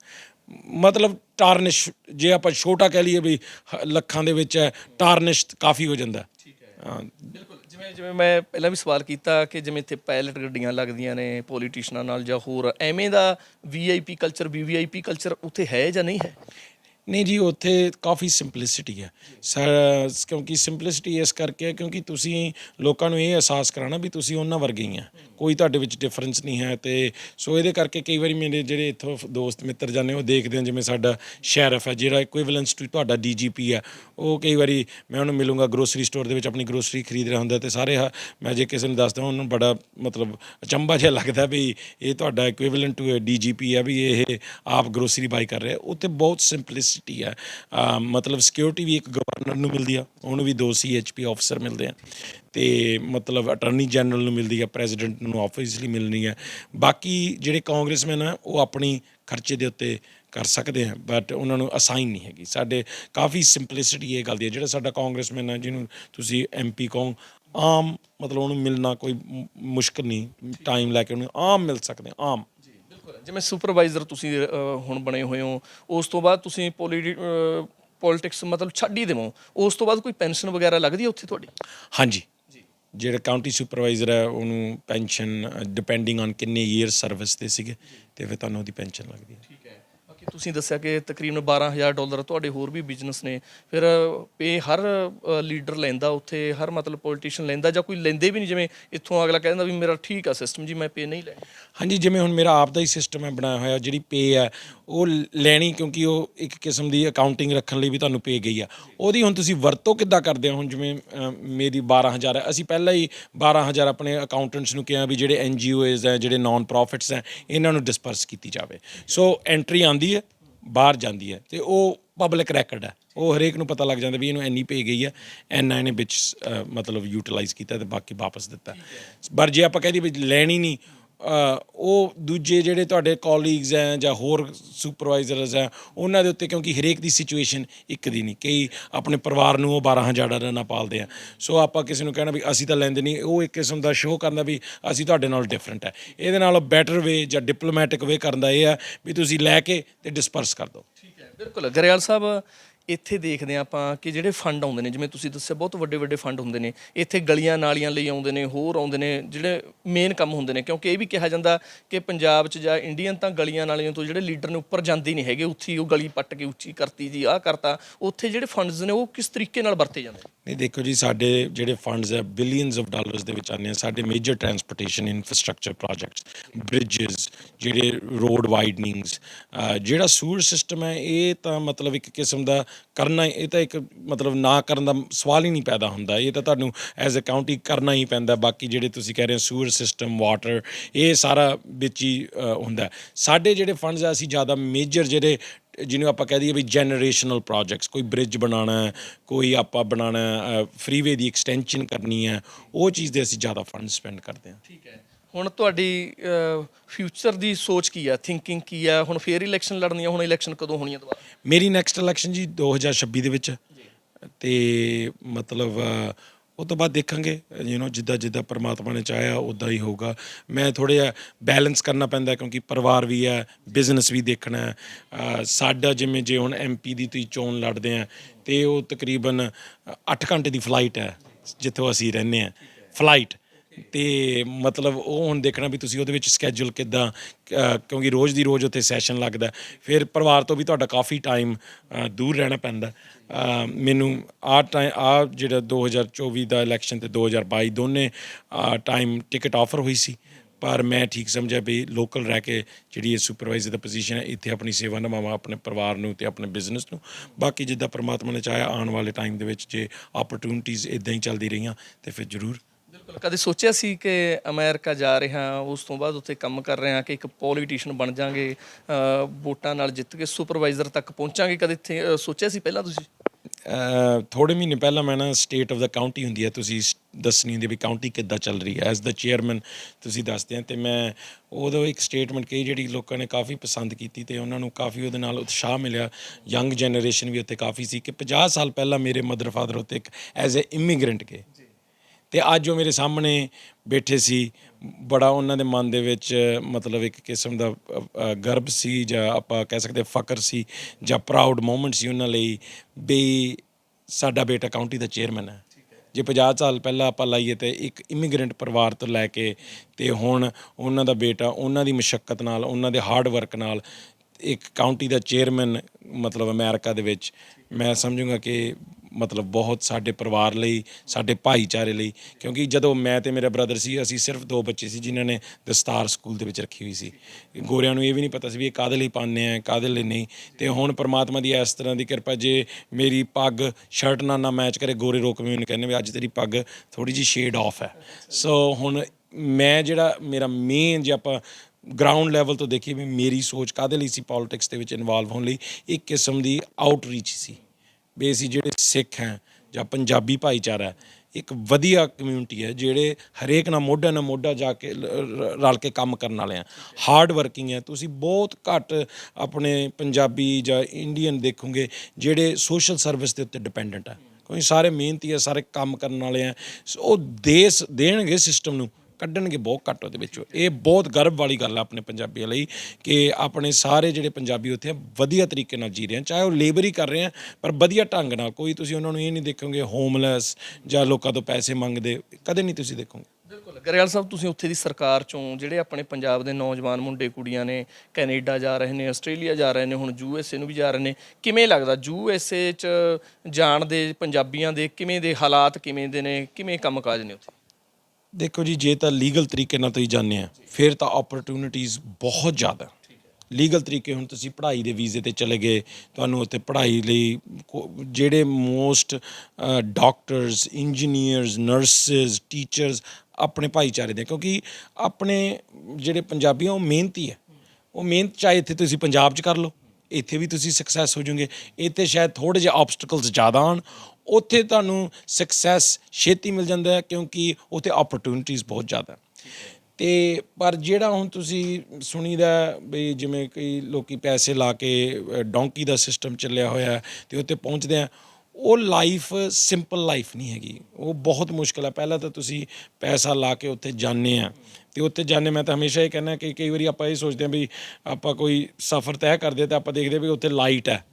ਮਤਲਬ ਟਾਰਨਿਸ਼ ਜੇ ਆਪਾਂ ਛੋਟਾ ਕਹਿ ਲਈਏ ਵੀ ਹ- ਲੱਖਾਂ ਦੇ ਵਿੱਚ ਹੈ ਟਾਰਨਿਸ਼ ਕਾਫੀ ਹੋ ਜਾਂਦਾ ਠੀਕ ਹੈ। ਹਾਂ। ਬਿਲਕੁਲ। ਜਿਵੇਂ ਜਿਵੇਂ ਮੈਂ ਪਹਿਲਾਂ ਵੀ ਸਵਾਲ ਕੀਤਾ ਕਿ ਜਿਵੇਂ ਇੱਥੇ ਪਾਇਲਟ ਗੱਡੀਆਂ ਲੱਗਦੀਆਂ ਨੇ ਪੋਲੀਟੀਸ਼ੀਅਨਾਂ ਨਾਲ ਜਾਂ ਹੋਰ ਐਵੇਂ ਦਾ ਵੀਆਈਪੀ ਕਲਚਰ ਵੀਵੀਆਈਪੀ ਕਲਚਰ ਉੱਥੇ ਹੈ ਜਾਂ ਨਹੀਂ ਹੈ? ਨਹੀਂ ਜੀ, ਉੱਥੇ ਕਾਫੀ ਸਿੰਪਲਿਸਿਟੀ ਹੈ। ਸ ਕਿਉਂਕਿ ਸਿੰਪਲਿਸਿਟੀ ਇਸ ਕਰਕੇ ਹੈ, ਕਿਉਂਕਿ ਤੁਸੀਂ ਲੋਕਾਂ ਨੂੰ ਇਹ ਅਹਿਸਾਸ ਕਰਾਣਾ ਵੀ ਤੁਸੀਂ ਉਹਨਾਂ ਵਰਗੇ ਹੀ ਆ। ਕੋਈ ਤੁਹਾਡੇ ਵਿੱਚ ਡਿਫਰੈਂਸ ਨਹੀਂ ਹੈ ਤੇ ਸੋ ਇਹਦੇ ਕਰਕੇ ਕਈ ਵਾਰੀ ਮੇਰੇ ਜਿਹੜੇ ਇੱਥੋਂ ਦੋਸਤ ਮਿੱਤਰ ਜਾਂਦੇ ਉਹ ਦੇਖਦੇ ਆ, ਜਿਵੇਂ ਸਾਡਾ ਸ਼ੈਰਫ ਹੈ, ਜਿਹੜਾ ਇਕੁਇਵਲੈਂਸ ਟੂ ਤੁਹਾਡਾ ਡੀਜੀਪੀ ਹੈ। ਉਹ ਕਈ ਵਾਰੀ ਮੈਂ ਉਹਨੂੰ ਮਿਲੂੰਗਾ ਗਰੋਸਰੀ ਸਟੋਰ ਦੇ ਵਿੱਚ, ਆਪਣੀ ਗਰੋਸਰੀ ਖਰੀਦ ਰਿਹਾ ਹੁੰਦਾ ਤੇ ਸਾਰੇ ਹ- ਮੈਂ ਜੇ ਕਿਸੇ ਨੂੰ ਦੱਸਦਾ, ਉਹਨੂੰ ਬੜਾ ਮਤਲਬ ਅਚੰਭਾ ਜਿਹਾ ਲੱਗਦਾ ਵੀ ਇਹ ਤੁਹਾਡਾ ਇਕੁਇਵਲੈਂਟ ਟੂ ਡੀਜੀਪੀ ਹੈ, ਵੀ ਇਹ ਆਪ ਗਰੋਸਰੀ ਬਾਈ ਕਰ ਰਿਹਾ। ਉੱਥੇ ਬਹੁਤ ਸਿੰਪਲਿਸ ਹੈ। ਅਹ ਮਤਲਬ ਸਿਕਿਉਰਿਟੀ ਵੀ ਇੱਕ ਗਵਰਨਰ ਨੂੰ ਮਿਲਦੀ ਆ, ਉਹਨੂੰ ਵੀ ਦੋ ਸੀਐਚਪੀ ਆਫਸਰ ਮਿਲਦੇ ਆ। ਤੇ ਮਤਲਬ ਅਟਾਰਨੀ ਜਨਰਲ ਨੂੰ ਮਿਲਦੀ ਆ ਪ੍ਰੈਜ਼ੀਡੈਂਟ ਨੂੰ ਆਫੀਸਲੀ ਮਿਲਣੀ ਹੈ ਬਾਕੀ ਜਿਹੜੇ ਕਾਂਗਰਸਮੈਨ ਆ, ਉਹ ਆਪਣੀ ਖਰਚੇ ਦੇ ਉੱਤੇ ਕਰ ਸਕਦੇ ਆ ਬਟ ਉਹਨਾਂ ਨੂੰ ਅਸਾਈਨ ਨਹੀਂ ਹੈਗੀ। ਸਾਡੇ ਕਾਫੀ ਸਿੰਪਲਿਸਿਟੀ ਇਹ ਗੱਲ ਦੀ ਹੈ ਜਿਹੜਾ ਸਾਡਾ ਕਾਂਗਰਸਮੈਨ ਹੈ ਜਿਹਨੂੰ ਤੁਸੀਂ ਐਮਪੀ ਕਹੋ, ਆਮ ਮਤਲਬ ਉਹਨੂੰ ਮਿਲਣਾ ਕੋਈ ਮੁ- ਮੁਸ਼ਕਲ ਨਹੀਂ ਟਾਈਮ ਲੈ ਕੇ ਉਹਨੂੰ ਆਮ ਮਿਲ ਸਕਦੇ ਆਮ। ਜਿਵੇਂ ਸੁਪਰਵਾਈਜ਼ਰ ਤੁਸੀਂ ਹੁਣ ਬਣੇ ਹੋਏ ਹੋ ਉਸ ਤੋਂ ਬਾਅਦ ਤੁਸੀਂ ਪੋਲਿਟਿਕਸ ਮਤਲਬ ਛੱਡ ਹੀ ਦੇਵੋ। ਉਸ ਤੋਂ ਬਾਅਦ ਕੋਈ ਪੈਨਸ਼ਨ ਵਗੈਰਾ ਲੱਗਦੀ ਹੈ ਉੱਥੇ ਤੁਹਾਡੀ? ਹਾਂਜੀ। ਜਿਹੜਾ ਕਾਉਂਟੀ ਸੁਪਰਵਾਈਜ਼ਰ ਹੈ ਉਹਨੂੰ ਪੈਨਸ਼ਨ ਡਿਪੈਂਡਿੰਗ ਔਨ ਕਿੰਨੇ ਈਅਰ ਸਰਵਿਸ ਤੇ ਸੀਗੇ ਤੇ ਫਿਰ ਤੁਹਾਨੂੰ ਉਹਦੀ ਪੈਨਸ਼ਨ ਲੱਗਦੀ ਹੈ। ਠੀਕ ਤੁਸੀਂ ਦੱਸਿਆ ਕਿ ਤਕਰੀਬਨ 12000 ਡਾਲਰ ਤੁਹਾਡੇ ਹੋਰ ਵੀ ਬਿਜ਼ਨਸ ਨੇ। ਫਿਰ ਪੇ ਹਰ ਲੀਡਰ ਲੈਂਦਾ ਉੱਥੇ ਹਰ ਮਤਲਬ ਪੋਲੀਟੀਸ਼ੀਅਨ ਲੈਂਦਾ ਜਾਂ ਕੋਈ ਲੈਂਦੇ ਵੀ ਨਹੀਂ ਜਿਵੇਂ ਇੱਥੋਂ ਅਗਲਾ ਕਹਿੰਦਾ ਵੀ ਮੇਰਾ ਠੀਕ ਆ ਸਿਸਟਮ ਜੀ ਮੈਂ ਪੇ ਨਹੀਂ ਲੈਣੀ। ਹਾਂਜੀ ਜਿਵੇਂ ਹੁਣ ਮੇਰਾ ਆਪ ਦਾ ਹੀ ਸਿਸਟਮ ਹੈ ਬਣਾਇਆ ਹੋਇਆ ਜਿਹੜੀ ਪੇ ਹੈ ਉਹ ਲੈਣੀ ਕਿਉਂਕਿ ਉਹ ਇੱਕ ਕਿਸਮ ਦੀ ਅਕਾਊਂਟਿੰਗ ਰੱਖਣ ਲਈ ਵੀ ਤੁਹਾਨੂੰ ਪੇ ਗਈ ਆ। ਉਹਦੀ ਹੁਣ ਤੁਸੀਂ ਵਰਤੋਂ ਕਿੱਦਾਂ ਕਰਦੇ ਹੋ? ਹੁਣ ਜਿਵੇਂ ਅ, ਮੇਰੀ 12000 ਹੈ ਅਸੀਂ ਪਹਿਲਾਂ ਹੀ 12000 ਆਪਣੇ ਅਕਾਊਂਟੈਂਟਸ ਨੂੰ ਕਿਹਾ ਵੀ ਜਿਹੜੇ ਐਨ ਜੀ ਓਜ਼ ਹੈ ਜਿਹੜੇ ਨਾਨ ਪ੍ਰੋਫਿਟਸ ਹੈ ਇਹਨਾਂ ਨੂੰ ਡਿਸਪਰਸ ਕੀਤੀ ਜਾਵੇ। ਸੋ ਐਂਟਰੀ ਆਂਦੀ ਬਾਹਰ ਜਾਂਦੀ ਹੈ ਤੇ ਉਹ ਪਬਲਿਕ ਰੈਕਡ ਹੈ। ਉਹ ਹਰੇਕ ਨੂੰ ਪਤਾ ਲੱਗ ਜਾਂਦਾ ਵੀ ਇਹਨੂੰ ਐਨੀ ਪੇ ਗਈ ਹੈ ਐਨਾ ਇਹਨੇ ਵਿੱਚ ਅ, ਮਤਲਬ ਯੂਟਿਲਾਈਜ਼ ਕੀਤਾ ਤੇ ਬਾਕੀ ਵਾਪਸ ਦਿੱਤਾ। ਪਰ ਜੇ ਆਪਾਂ ਕਹਦੇ ਵੀ ਲੈਣੀ ਨਹੀਂ ਉਹ ਦੂਜੇ ਜਿਹੜੇ ਤੁਹਾਡੇ ਕੋਲੀਗਸ ਹੈ ਜਾਂ ਹੋਰ ਸੁਪਰਵਾਈਜ਼ਰਸ ਹੈ ਉਹਨਾਂ ਦੇ ਉੱਤੇ ਕਿਉਂਕਿ ਹਰੇਕ ਦੀ ਸਿਚੁਏਸ਼ਨ ਇੱਕ ਦੀ ਨਹੀਂ। ਕਈ ਆਪਣੇ ਪਰਿਵਾਰ ਨੂੰ ਉਹ 12000 ਡਾਲਰ ਨਾ ਪਾਲਦੇ ਆ ਸੋ ਆਪਾਂ ਕਿਸੇ ਨੂੰ ਕਹਿਣਾ ਵੀ ਅਸੀਂ ਤਾਂ ਲੈਂਦੇ ਨਹੀਂ, ਉਹ ਇੱਕ ਕਿਸਮ ਦਾ ਸ਼ੋਅ ਕਰਨਾ ਵੀ ਅਸੀਂ ਤੁਹਾਡੇ ਨਾਲ ਡਿਫਰੈਂਟ ਹੈ ਇਹਦੇ ਨਾਲ ਬੈਟਰ ਵੇ ਜਾਂ ਡਿਪਲੋਮੈਟਿਕ ਵੇ ਕਰਨ ਦਾ ਇਹ ਆ ਵੀ ਤੁਸੀਂ ਲੈ ਕੇ ਤੇ ਡਿਸਪਰਸ ਕਰ ਦਿਓ। ਠੀਕ ਹੈ ਬਿਲਕੁਲ। ਗਰੇਵਾਲ ਸਾਹਿਬ ਇੱਥੇ ਦੇਖਦੇ ਹਾਂ ਆਪਾਂ ਕਿ ਜਿਹੜੇ ਫੰਡ ਆਉਂਦੇ ਨੇ, ਜਿਵੇਂ ਤੁਸੀਂ ਦੱਸਿਆ, ਬਹੁਤ ਵੱਡੇ ਵੱਡੇ ਫੰਡ ਹੁੰਦੇ ਨੇ। ਇੱਥੇ ਗਲੀਆਂ ਨਾਲੀਆਂ ਲਈ ਆਉਂਦੇ ਨੇ, ਹੋਰ ਆਉਂਦੇ ਨੇ, ਜਿਹੜੇ ਮੇਨ ਕੰਮ ਹੁੰਦੇ ਨੇ। ਕਿਉਂਕਿ ਇਹ ਵੀ ਕਿਹਾ ਜਾਂਦਾ ਕਿ ਪੰਜਾਬ 'ਚ ਜਾਂ ਇੰਡੀਅਨ ਤਾਂ ਗਲੀਆਂ ਨਾਲੀਆਂ ਤੋਂ ਜਿਹੜੇ ਲੀਡਰ ਨੇ ਉੱਪਰ ਜਾਂਦੇ ਨਹੀਂ ਹੈਗੇ। ਉੱਥੇ ਹੀ ਉਹ ਗਲੀ ਪੱਟ ਕੇ ਉੱਚੀ ਕਰਤੀ ਜੀ, ਆਹ ਕਰਤਾ। ਉੱਥੇ ਜਿਹੜੇ ਫੰਡਸ ਨੇ, ਉਹ ਕਿਸ ਤਰੀਕੇ ਨਾਲ ਵਰਤੇ ਜਾਂਦੇ ਨੇ? ਨਹੀਂ, ਦੇਖੋ ਜੀ, ਸਾਡੇ ਜਿਹੜੇ ਫੰਡਸ ਹੈ ਬਿਲੀਅਨਸ ਆਫ ਡਾਲਰਸ ਦੇ ਵਿੱਚ ਆਉਂਦੇ ਆ, ਸਾਡੇ major transportation infrastructure projects bridges ਜਿਹੜੇ ਰੋਡ ਵਾਈਡਨਿੰਗਸ ਜਿਹੜਾ ਸੂਰ ਸਿਸਟਮ ਹੈ, ਇਹ ਤਾਂ ਮਤਲਬ ਇੱਕ ਕਿਸਮ ਦਾ ਕਰਨਾ ਇਹ ਤਾਂ ਇੱਕ ਮਤਲਬ ਨਾ ਕਰਨ ਦਾ ਸਵਾਲ ਹੀ ਨਹੀਂ ਪੈਦਾ ਹੁੰਦਾ। ਇਹ ਤਾਂ ਤੁਹਾਨੂੰ ਐਜ਼ ਅ ਕਾਉਂਟੀ ਕਰਨਾ ਹੀ ਪੈਂਦਾ ਬਾਕੀ ਜਿਹੜੇ ਤੁਸੀਂ ਕਹਿ ਰਹੇ ਹੋ ਸੂਰ ਸਿਸਟਮ ਵਾਟਰ ਇਹ ਸਾਰਾ ਵਿੱਚ ਹੀ ਹੁੰਦਾ ਸਾਡੇ ਜਿਹੜੇ ਫੰਡਸ ਆ ਅਸੀਂ ਜ਼ਿਆਦਾ ਮੇਜਰ ਜਿਹੜੇ ਜਿਹਨੂੰ ਆਪਾਂ ਕਹਿ ਦਈਏ ਵੀ ਜਨਰੇਸ਼ਨਲ ਪ੍ਰੋਜੈਕਟਸ ਕੋਈ ਬ੍ਰਿਜ ਬਣਾਉਣਾ ਹੈ ਕੋਈ ਆਪਾਂ ਬਣਾਉਣਾ ਫਰੀਵੇ ਦੀ ਐਕਸਟੈਂਸ਼ਨ ਕਰਨੀ ਹੈ ਉਹ ਚੀਜ਼ ਦੇ ਅਸੀਂ ਜ਼ਿਆਦਾ ਫੰਡ ਸਪੈਂਡ ਕਰਦੇ ਹਾਂ। ਠੀਕ ਹੈ। ਹੁਣ ਤੁਹਾਡੀ ਫਿਊਚਰ ਦੀ ਸੋਚ ਕੀ ਆ ਥਿੰਕਿੰਗ ਕੀ ਆ ਹੁਣ ਫੇਰ ਇਲੈਕਸ਼ਨ ਲੜਨੀ ਆ ਹੁਣ ਇਲੈਕਸ਼ਨ ਕਦੋਂ ਹੋਣੀ ਆ ਦੁਬਾਰਾ? ਮੇਰੀ ਨੈਕਸਟ ਇਲੈਕਸ਼ਨ ਜੀ 2026 ਦੇ ਵਿੱਚ। ਤੇ ਮਤਲਬ ਉਹ ਤੋਂ ਬਾਅਦ ਦੇਖਾਂਗੇ ਯੂ نو ਜਿੱਦਾਂ ਜਿੱਦਾਂ ਪਰਮਾਤਮਾ ਨੇ ਚਾਹਿਆ ਉਦਾਂ ਹੀ ਹੋਊਗਾ। ਮੈਂ ਥੋੜਾ ਜਿਹਾ ਬੈਲੈਂਸ ਕਰਨਾ ਪੈਂਦਾ ਕਿਉਂਕਿ ਪਰਿਵਾਰ ਵੀ ਹੈ ਬਿਜ਼ਨਸ ਵੀ ਦੇਖਣਾ ਹੈ। ਸਾਡਾ ਜਿਵੇਂ, ਜੇ ਹੁਣ ਐਮਪੀ ਦੀ ਤੁਸੀਂ ਚੋਣ ਲੜਦੇ ਆ, ਤੇ ਉਹ ਤਕਰੀਬਨ 8 ਘੰਟੇ ਦੀ ਫਲਾਈਟ ਹੈ, ਜਿੱਥੋਂ ਅਸੀਂ ਰਹਿੰਦੇ ਆ ਫਲਾਈਟ ਤੇ ਮਤਲਬ ਉਹ ਹੁਣ ਦੇਖਣਾ ਵੀ ਤੁਸੀਂ ਉਹਦੇ ਵਿੱਚ ਸਕੇਜੂਲ ਕਿੱਦਾਂ ਕਿਉਂਕਿ ਰੋਜ਼ ਦੀ ਰੋਜ਼ ਉੱਥੇ ਸੈਸ਼ਨ ਲੱਗਦਾ ਫਿਰ ਪਰਿਵਾਰ ਤੋਂ ਵੀ ਤੁਹਾਡਾ ਕਾਫੀ ਟਾਈਮ ਦੂਰ ਰਹਿਣਾ ਪੈਂਦਾ ਮੈਨੂੰ ਆ ਟਾਈਮ ਆ ਜਿਹੜਾ 2024 ਦਾ ਇਲੈਕਸ਼ਨ ਤੇ 2022 ਦੋਨੇ ਟਾਈਮ ਟਿਕਟ ਆਫਰ ਹੋਈ ਸੀ। ਪਰ ਮੈਂ ਠੀਕ ਸਮਝਿਆ ਵੀ ਲੋਕਲ ਰਹਿ ਕੇ ਜਿਹੜੀ ਇਹ ਸੁਪਰਵਾਈਜ਼ਰ ਦਾ ਪੋਜੀਸ਼ਨ ਹੈ, ਇੱਥੇ ਆਪਣੀ ਸੇਵਾ ਨਿਭਾਵਾਂ, ਆਪਣੇ ਪਰਿਵਾਰ ਨੂੰ ਤੇ ਆਪਣੇ ਬਿਜ਼ਨਸ ਨੂੰ। ਬਾਕੀ ਜਿੱਦਾਂ ਪ੍ਰਮਾਤਮਾ ਨੇ ਚਾਹਿਆ, ਆਉਣ ਵਾਲੇ ਟਾਈਮ ਦੇ ਵਿੱਚ ਜੇ ਓਪਰਚੁਨਿਟੀਜ਼ ਇਦਾਂ ਹੀ ਚੱਲਦੀ ਰਹੀਆਂ, ਤੇ ਫਿਰ ਜ਼ਰੂਰ ਕਦੇ ਸੋਚਿਆ ਸੀ ਕਿ ਅਮਰੀਕਾ ਜਾ ਰਿਹਾ ਉਸ ਤੋਂ ਬਾਅਦ ਉੱਥੇ ਕੰਮ ਕਰ ਰਿਹਾ ਕਿ ਇੱਕ ਪੋਲੀਟੀਸ਼ੀਅਨ ਬਣ ਜਾਾਂਗੇ ਵੋਟਾਂ ਨਾਲ ਜਿੱਤ ਕੇ ਸੁਪਰਵਾਈਜ਼ਰ ਤੱਕ ਪਹੁੰਚਾਂਗੇ? ਕਦੇ ਇੱਥੇ ਸੋਚਿਆ ਸੀ ਪਹਿਲਾਂ ਤੁਸੀਂ? ਥੋੜੇ ਮਹੀਨੇ ਪਹਿਲਾਂ ਮੈਂ ਨਾ ਸਟੇਟ ਆਫ ਦਾ ਕਾਉਂਟੀ ਹੁੰਦੀ ਹੈ ਤੁਸੀਂ ਸ- ਦੱਸਣੀ ਹੁੰਦੀ ਵੀ ਕਾਉਂਟੀ ਕਿੱਦਾਂ ਚੱਲ ਰਹੀ ਹੈ। ਐਜ਼ ਦਾ ਚੇਅਰਮੈਨ ਤੁਸੀਂ ਦੱਸਦੇ ਆ ਤੇ ਮੈਂ ਉਦੋਂ ਇੱਕ ਸਟੇਟਮੈਂਟ ਕਹੀ ਜਿਹੜੀ ਲੋਕਾਂ ਨੇ ਕਾਫੀ ਪਸੰਦ ਕੀਤੀ ਤੇ ਉਹਨਾਂ ਨੂੰ ਕਾਫੀ ਉਹਦੇ ਨਾਲ ਉਤਸ਼ਾਹ ਮਿਲਿਆ। ਯੰਗ ਜਨਰੇਸ਼ਨ ਵੀ ਉੱਥੇ ਕਾਫੀ ਸੀ ਕਿ 50 ਸਾਲ ਪਹਿਲਾਂ ਮੇਰੇ ਮਦਰ ਫਾਦਰ ਉੱਥੇ ਇੱਕ ਐਜ਼ ਅ ਇਮੀਗ੍ਰੈਂਟ ਗਏ। ਤੇ ਅੱਜ ਉਹ ਮੇਰੇ ਸਾਹਮਣੇ ਬੈਠੇ ਸੀ। ਬੜਾ ਉਹਨਾਂ ਦੇ ਮਨ ਦੇ ਵਿੱਚ ਮਤਲਬ ਇੱਕ ਕਿਸਮ ਦਾ ਅ, ਸੀ ਜਾਂ ਆਪਾਂ ਕਹਿ ਸਕਦੇ ਫਕਰ ਸੀ ਜਾਂ ਪ੍ਰਾਊਡ ਮੂਮੈਂਟ ਸੀ ਉਹਨਾਂ ਲਈ ਵੀ ਸਾਡਾ ਬੇਟਾ ਕਾਉਂਟੀ ਦਾ ਚੇਅਰਮੈਨ ਹੈ। ਜੇ 50 ਸਾਲ ਪਹਿਲਾਂ ਆਪਾਂ ਲਾਈਏ ਤੇ ਇੱਕ ਇਮੀਗ੍ਰੈਂਟ ਪਰਿਵਾਰ ਤੋਂ ਲੈ ਕੇ ਤੇ ਹੁਣ ਉਹਨਾਂ ਦਾ ਬੇਟਾ ਉਹਨਾਂ ਦੀ ਮੁਸ਼ਕਲ ਨਾਲ ਉਹਨਾਂ ਦੇ ਹਾਰਡ ਵਰਕ ਨਾਲ ਇੱਕ ਕਾਉਂਟੀ ਦਾ ਚੇਅਰਮੈਨ ਮਤਲਬ ਅਮਰੀਕਾ ਦੇ ਵਿੱਚ ਮੈਂ ਸਮਝੂੰਗਾ ਕਿ ਮਤਲਬ ਬਹੁਤ ਸਾਡੇ ਪਰਿਵਾਰ ਲਈ, ਸਾਡੇ ਭਾਈਚਾਰੇ ਲਈ, ਕਿਉਂਕਿ ਜਦੋਂ ਮੈਂ ਤੇ ਮੇਰਾ ਬ੍ਰਦਰ ਸੀ, ਅਸੀਂ ਸਿਰਫ ਦੋ ਬੱਚੇ ਸੀ ਜਿਨ੍ਹਾਂ ਨੇ ਦਸਤਾਰ ਸਕੂਲ ਦੇ ਵਿੱਚ ਰੱਖੀ ਹੋਈ ਸੀ। ਗੋਰਿਆਂ ਨੂੰ ਇਹ ਵੀ ਨਹੀਂ ਪਤਾ ਸੀ ਵੀ ਇਹ ਕਾਦੇ ਲਈ ਪਾਉਂਦੇ ਆ ਕਾਦੇ ਲਈ ਨਹੀਂ। ਤੇ ਹੁਣ ਪ੍ਰਮਾਤਮਾ ਦੀ ਇਸ ਤਰ੍ਹਾਂ ਦੀ ਕਿਰਪਾ, ਜੇ ਮੇਰੀ ਪੱਗ ਸ਼ਰਟ ਨਾਲ ਨਾ ਮੈਚ ਕਰੇ, ਗੋਰੇ ਰੋਕ ਵੀ ਮੈਨੂੰ ਕਹਿੰਦੇ ਵੀ ਅੱਜ ਤੇਰੀ ਪੱਗ ਥੋੜੀ ਜੀ ਸ਼ੇਡ ਆਫ ਹੈ। ਸੋ ਹੁਣ ਮੈਂ ਜਿਹੜਾ ਮੇਰਾ ਮੇਨ ਜੇ ਆਪਾਂ ਗਰਾਊਂਡ ਲੈਵਲ ਤੋਂ ਦੇਖੀਏ ਵੀ ਮੇਰੀ ਸੋਚ ਕਾਦੇ ਲਈ ਸੀ ਪੋਲਿਟਿਕਸ ਦੇ ਵਿੱਚ ਇਨਵੋਲਵ ਹੋਣ ਲਈ ਇੱਕ ਕਿਸਮ ਦੀ ਆਊਟਰੀਚ ਸੀ। ਵੀ ਅਸੀਂ ਜਿਹੜੇ ਸਿੱਖ ਹੈ ਜਾਂ ਪੰਜਾਬੀ ਭਾਈਚਾਰਾ ਹੈ, ਇੱਕ ਵਧੀਆ ਕਮਿਊਨਿਟੀ ਹੈ ਜਿਹੜੇ ਹਰੇਕ ਨਾਲ ਮੋਢਾ ਨਾਲ ਮੋਢਾ ਜਾ ਕੇ ਲ- ਰ- ਰਲ ਕੇ ਕੰਮ ਕਰਨ ਵਾਲੇ ਆ। ਹਾਰਡ ਵਰਕਿੰਗ ਹੈ। ਤੁਸੀਂ ਬਹੁਤ ਘੱਟ ਆਪਣੇ ਪੰਜਾਬੀ ਜਾਂ ਇੰਡੀਅਨ ਦੇਖੋਗੇ ਜਿਹੜੇ ਸੋਸ਼ਲ ਸਰਵਿਸ ਦੇ ਉੱਤੇ ਡਿਪੈਂਡੈਂਟ ਹੈ ਕਿਉਂਕਿ ਸਾਰੇ ਮਿਹਨਤੀ ਹੈ ਸਾਰੇ ਕੰਮ ਕਰਨ ਵਾਲੇ ਆ। ਸੋ ਉਹ ਦੇਸ, ਦੇਣਗੇ ਸਿਸਟਮ ਨੂੰ। ਕੱਢਣਗੇ ਬਹੁਤ ਘੱਟ ਉਹਦੇ ਵਿੱਚੋਂ। ਇਹ ਬਹੁਤ ਗਰਵ ਵਾਲੀ ਗੱਲ ਆ ਆਪਣੇ ਪੰਜਾਬੀਆਂ ਲਈ ਕਿ ਆਪਣੇ ਸਾਰੇ ਜਿਹੜੇ ਪੰਜਾਬੀ ਉੱਥੇ ਵਧੀਆ ਤਰੀਕੇ ਨਾਲ ਜੀ ਰਹੇ ਆ। ਚਾਹੇ ਉਹ ਲੇਬਰ ਹੀ ਕਰ ਰਹੇ ਆ, ਪਰ ਵਧੀਆ ਢੰਗ ਨਾਲ। ਕੋਈ ਤੁਸੀਂ ਉਹਨਾਂ ਨੂੰ ਇਹ ਨਹੀਂ ਦੇਖੋਗੇ ਹੋਮਲੈਸ ਜਾਂ ਲੋਕਾਂ ਤੋਂ ਪੈਸੇ ਮੰਗਦੇ, ਕਦੇ ਨਹੀਂ ਤੁਸੀਂ ਦੇਖੋਗੇ। ਬਿਲਕੁਲ। ਗਰੇਵਾਲ ਸਾਹਿਬ, ਤੁਸੀਂ ਉੱਥੇ ਦੀ ਸਰਕਾਰ ਚੋਂ ਜਿਹੜੇ ਆਪਣੇ ਪੰਜਾਬ ਦੇ ਨੌਜਵਾਨ ਮੁੰਡੇ, ਕੁੜੀਆਂ ਨੇ ਕੈਨੇਡਾ ਜਾ ਰਹੇ ਨੇ, ਆਸਟ੍ਰੇਲੀਆ ਜਾ ਰਹੇ ਨੇ, ਹੁਣ ਯੂ ਐਸ ਏ ਨੂੰ ਵੀ ਜਾ ਰਹੇ ਨੇ, ਕਿਵੇਂ ਲੱਗਦਾ? ਯੂ ਐਸ ਏ ਚ ਜਾਣ ਦੇ ਪੰਜਾਬੀਆਂ ਦੇ ਕਿਵੇਂ ਦੇ ਹਾਲਾਤ, ਕਿਵੇਂ ਦੇ ਨੇ, ਕਿਵੇਂ ਕੰਮਕਾਜ ਨੇ ਉੱਥੇ? ਦੇਖੋ ਜੀ, ਜੇ ਤਾਂ ਲੀਗਲ ਤਰੀਕੇ ਨਾਲ ਤੁਸੀਂ ਜਾਂਦੇ ਆ, ਫਿਰ ਤਾਂ ਓਪਰਚ्युनिटीज ਬਹੁਤ ਜ਼ਿਆਦਾ। ਲੀਗਲ ਤਰੀਕੇ ਹੁਣ ਤੁਸੀਂ ਪੜ੍ਹਾਈ ਦੇ ਵੀਜ਼ੇ ਤੇ ਚਲੇ ਗਏ, ਤੁਹਾਨੂੰ ਉੱਥੇ ਪੜ੍ਹਾਈ ਲਈ ਜਿਹੜੇ most doctors engineers nurses teachers ਆਪਣੇ ਭਾਈਚਾਰੇ ਦੇ, ਕਿਉਂਕਿ ਆਪਣੇ ਜਿਹੜੇ ਪੰਜਾਬੀ ਆ, ਉਹ ਮਿਹਨਤੀ ਹੈ ਉਹ ਮਿਹਨਤ ਚਾਹੇ ਇੱਥੇ ਤੁਸੀਂ ਪੰਜਾਬ 'ਚ ਕਰ ਲਓ। ਇੱਥੇ ਵੀ ਤੁਸੀਂ ਸਕਸੈਸ ਹੋ ਜਾਓਗੇ। ਇੱਥੇ ਸ਼ਾਇਦ ਥੋੜੇ ਜਿਹਾ ਆਬਸਟੈਕਲਸ ਜ਼ਿਆਦਾ ਆਣ ਉੱਥੇ ਤੁਹਾਨੂੰ ਸਕਸੈਸ ਛੇਤੀ ਮਿਲ ਜਾਂਦਾ ਹੈ ਕਿਉਂਕਿ ਉੱਥੇ ਓਪਰਚ्युनिटीज ਬਹੁਤ ਜ਼ਿਆਦਾ ਤੇ ਪਰ ਜਿਹੜਾ ਹੁਣ ਤੁਸੀਂ ਸੁਣੀਦਾ ਵੀ ਜਿਵੇਂ ਕਈ ਲੋਕੀ ਪੈਸੇ ਲਾ ਕੇ ਡੌਂਕੀ ਦਾ ਸਿਸਟਮ ਚੱਲਿਆ ਹੋਇਆ ਤੇ ਉੱਥੇ ਪਹੁੰਚਦੇ ਆ, ਉਹ ਲਾਈਫ ਸਿੰਪਲ ਲਾਈਫ ਨਹੀਂ ਹੈਗੀ। ਉਹ ਬਹੁਤ ਮੁਸ਼ਕਲ ਹੈ। ਪਹਿਲਾਂ ਤਾਂ ਤੁਸੀਂ ਪੈਸਾ ਲਾ ਕੇ ਉੱਥੇ ਜਾਂਦੇ ਆ। ਤੇ ਉੱਥੇ ਜਾਂਦੇ, ਮੈਂ ਤਾਂ ਹਮੇਸ਼ਾ ਇਹ ਕਹਿੰਦਾ ਕਿ ਕਈ ਵਾਰੀ ਆਪਾਂ ਇਹ ਸੋਚਦੇ ਹਾਂ ਵੀ ਆਪਾਂ ਕੋਈ ਸਫ਼ਰ ਤੈਅ ਕਰਦੇ ਤਾਂ ਆਪਾਂ ਦੇਖਦੇ ਵੀ ਉੱਥੇ ਲਾਈਟ ਹੈ।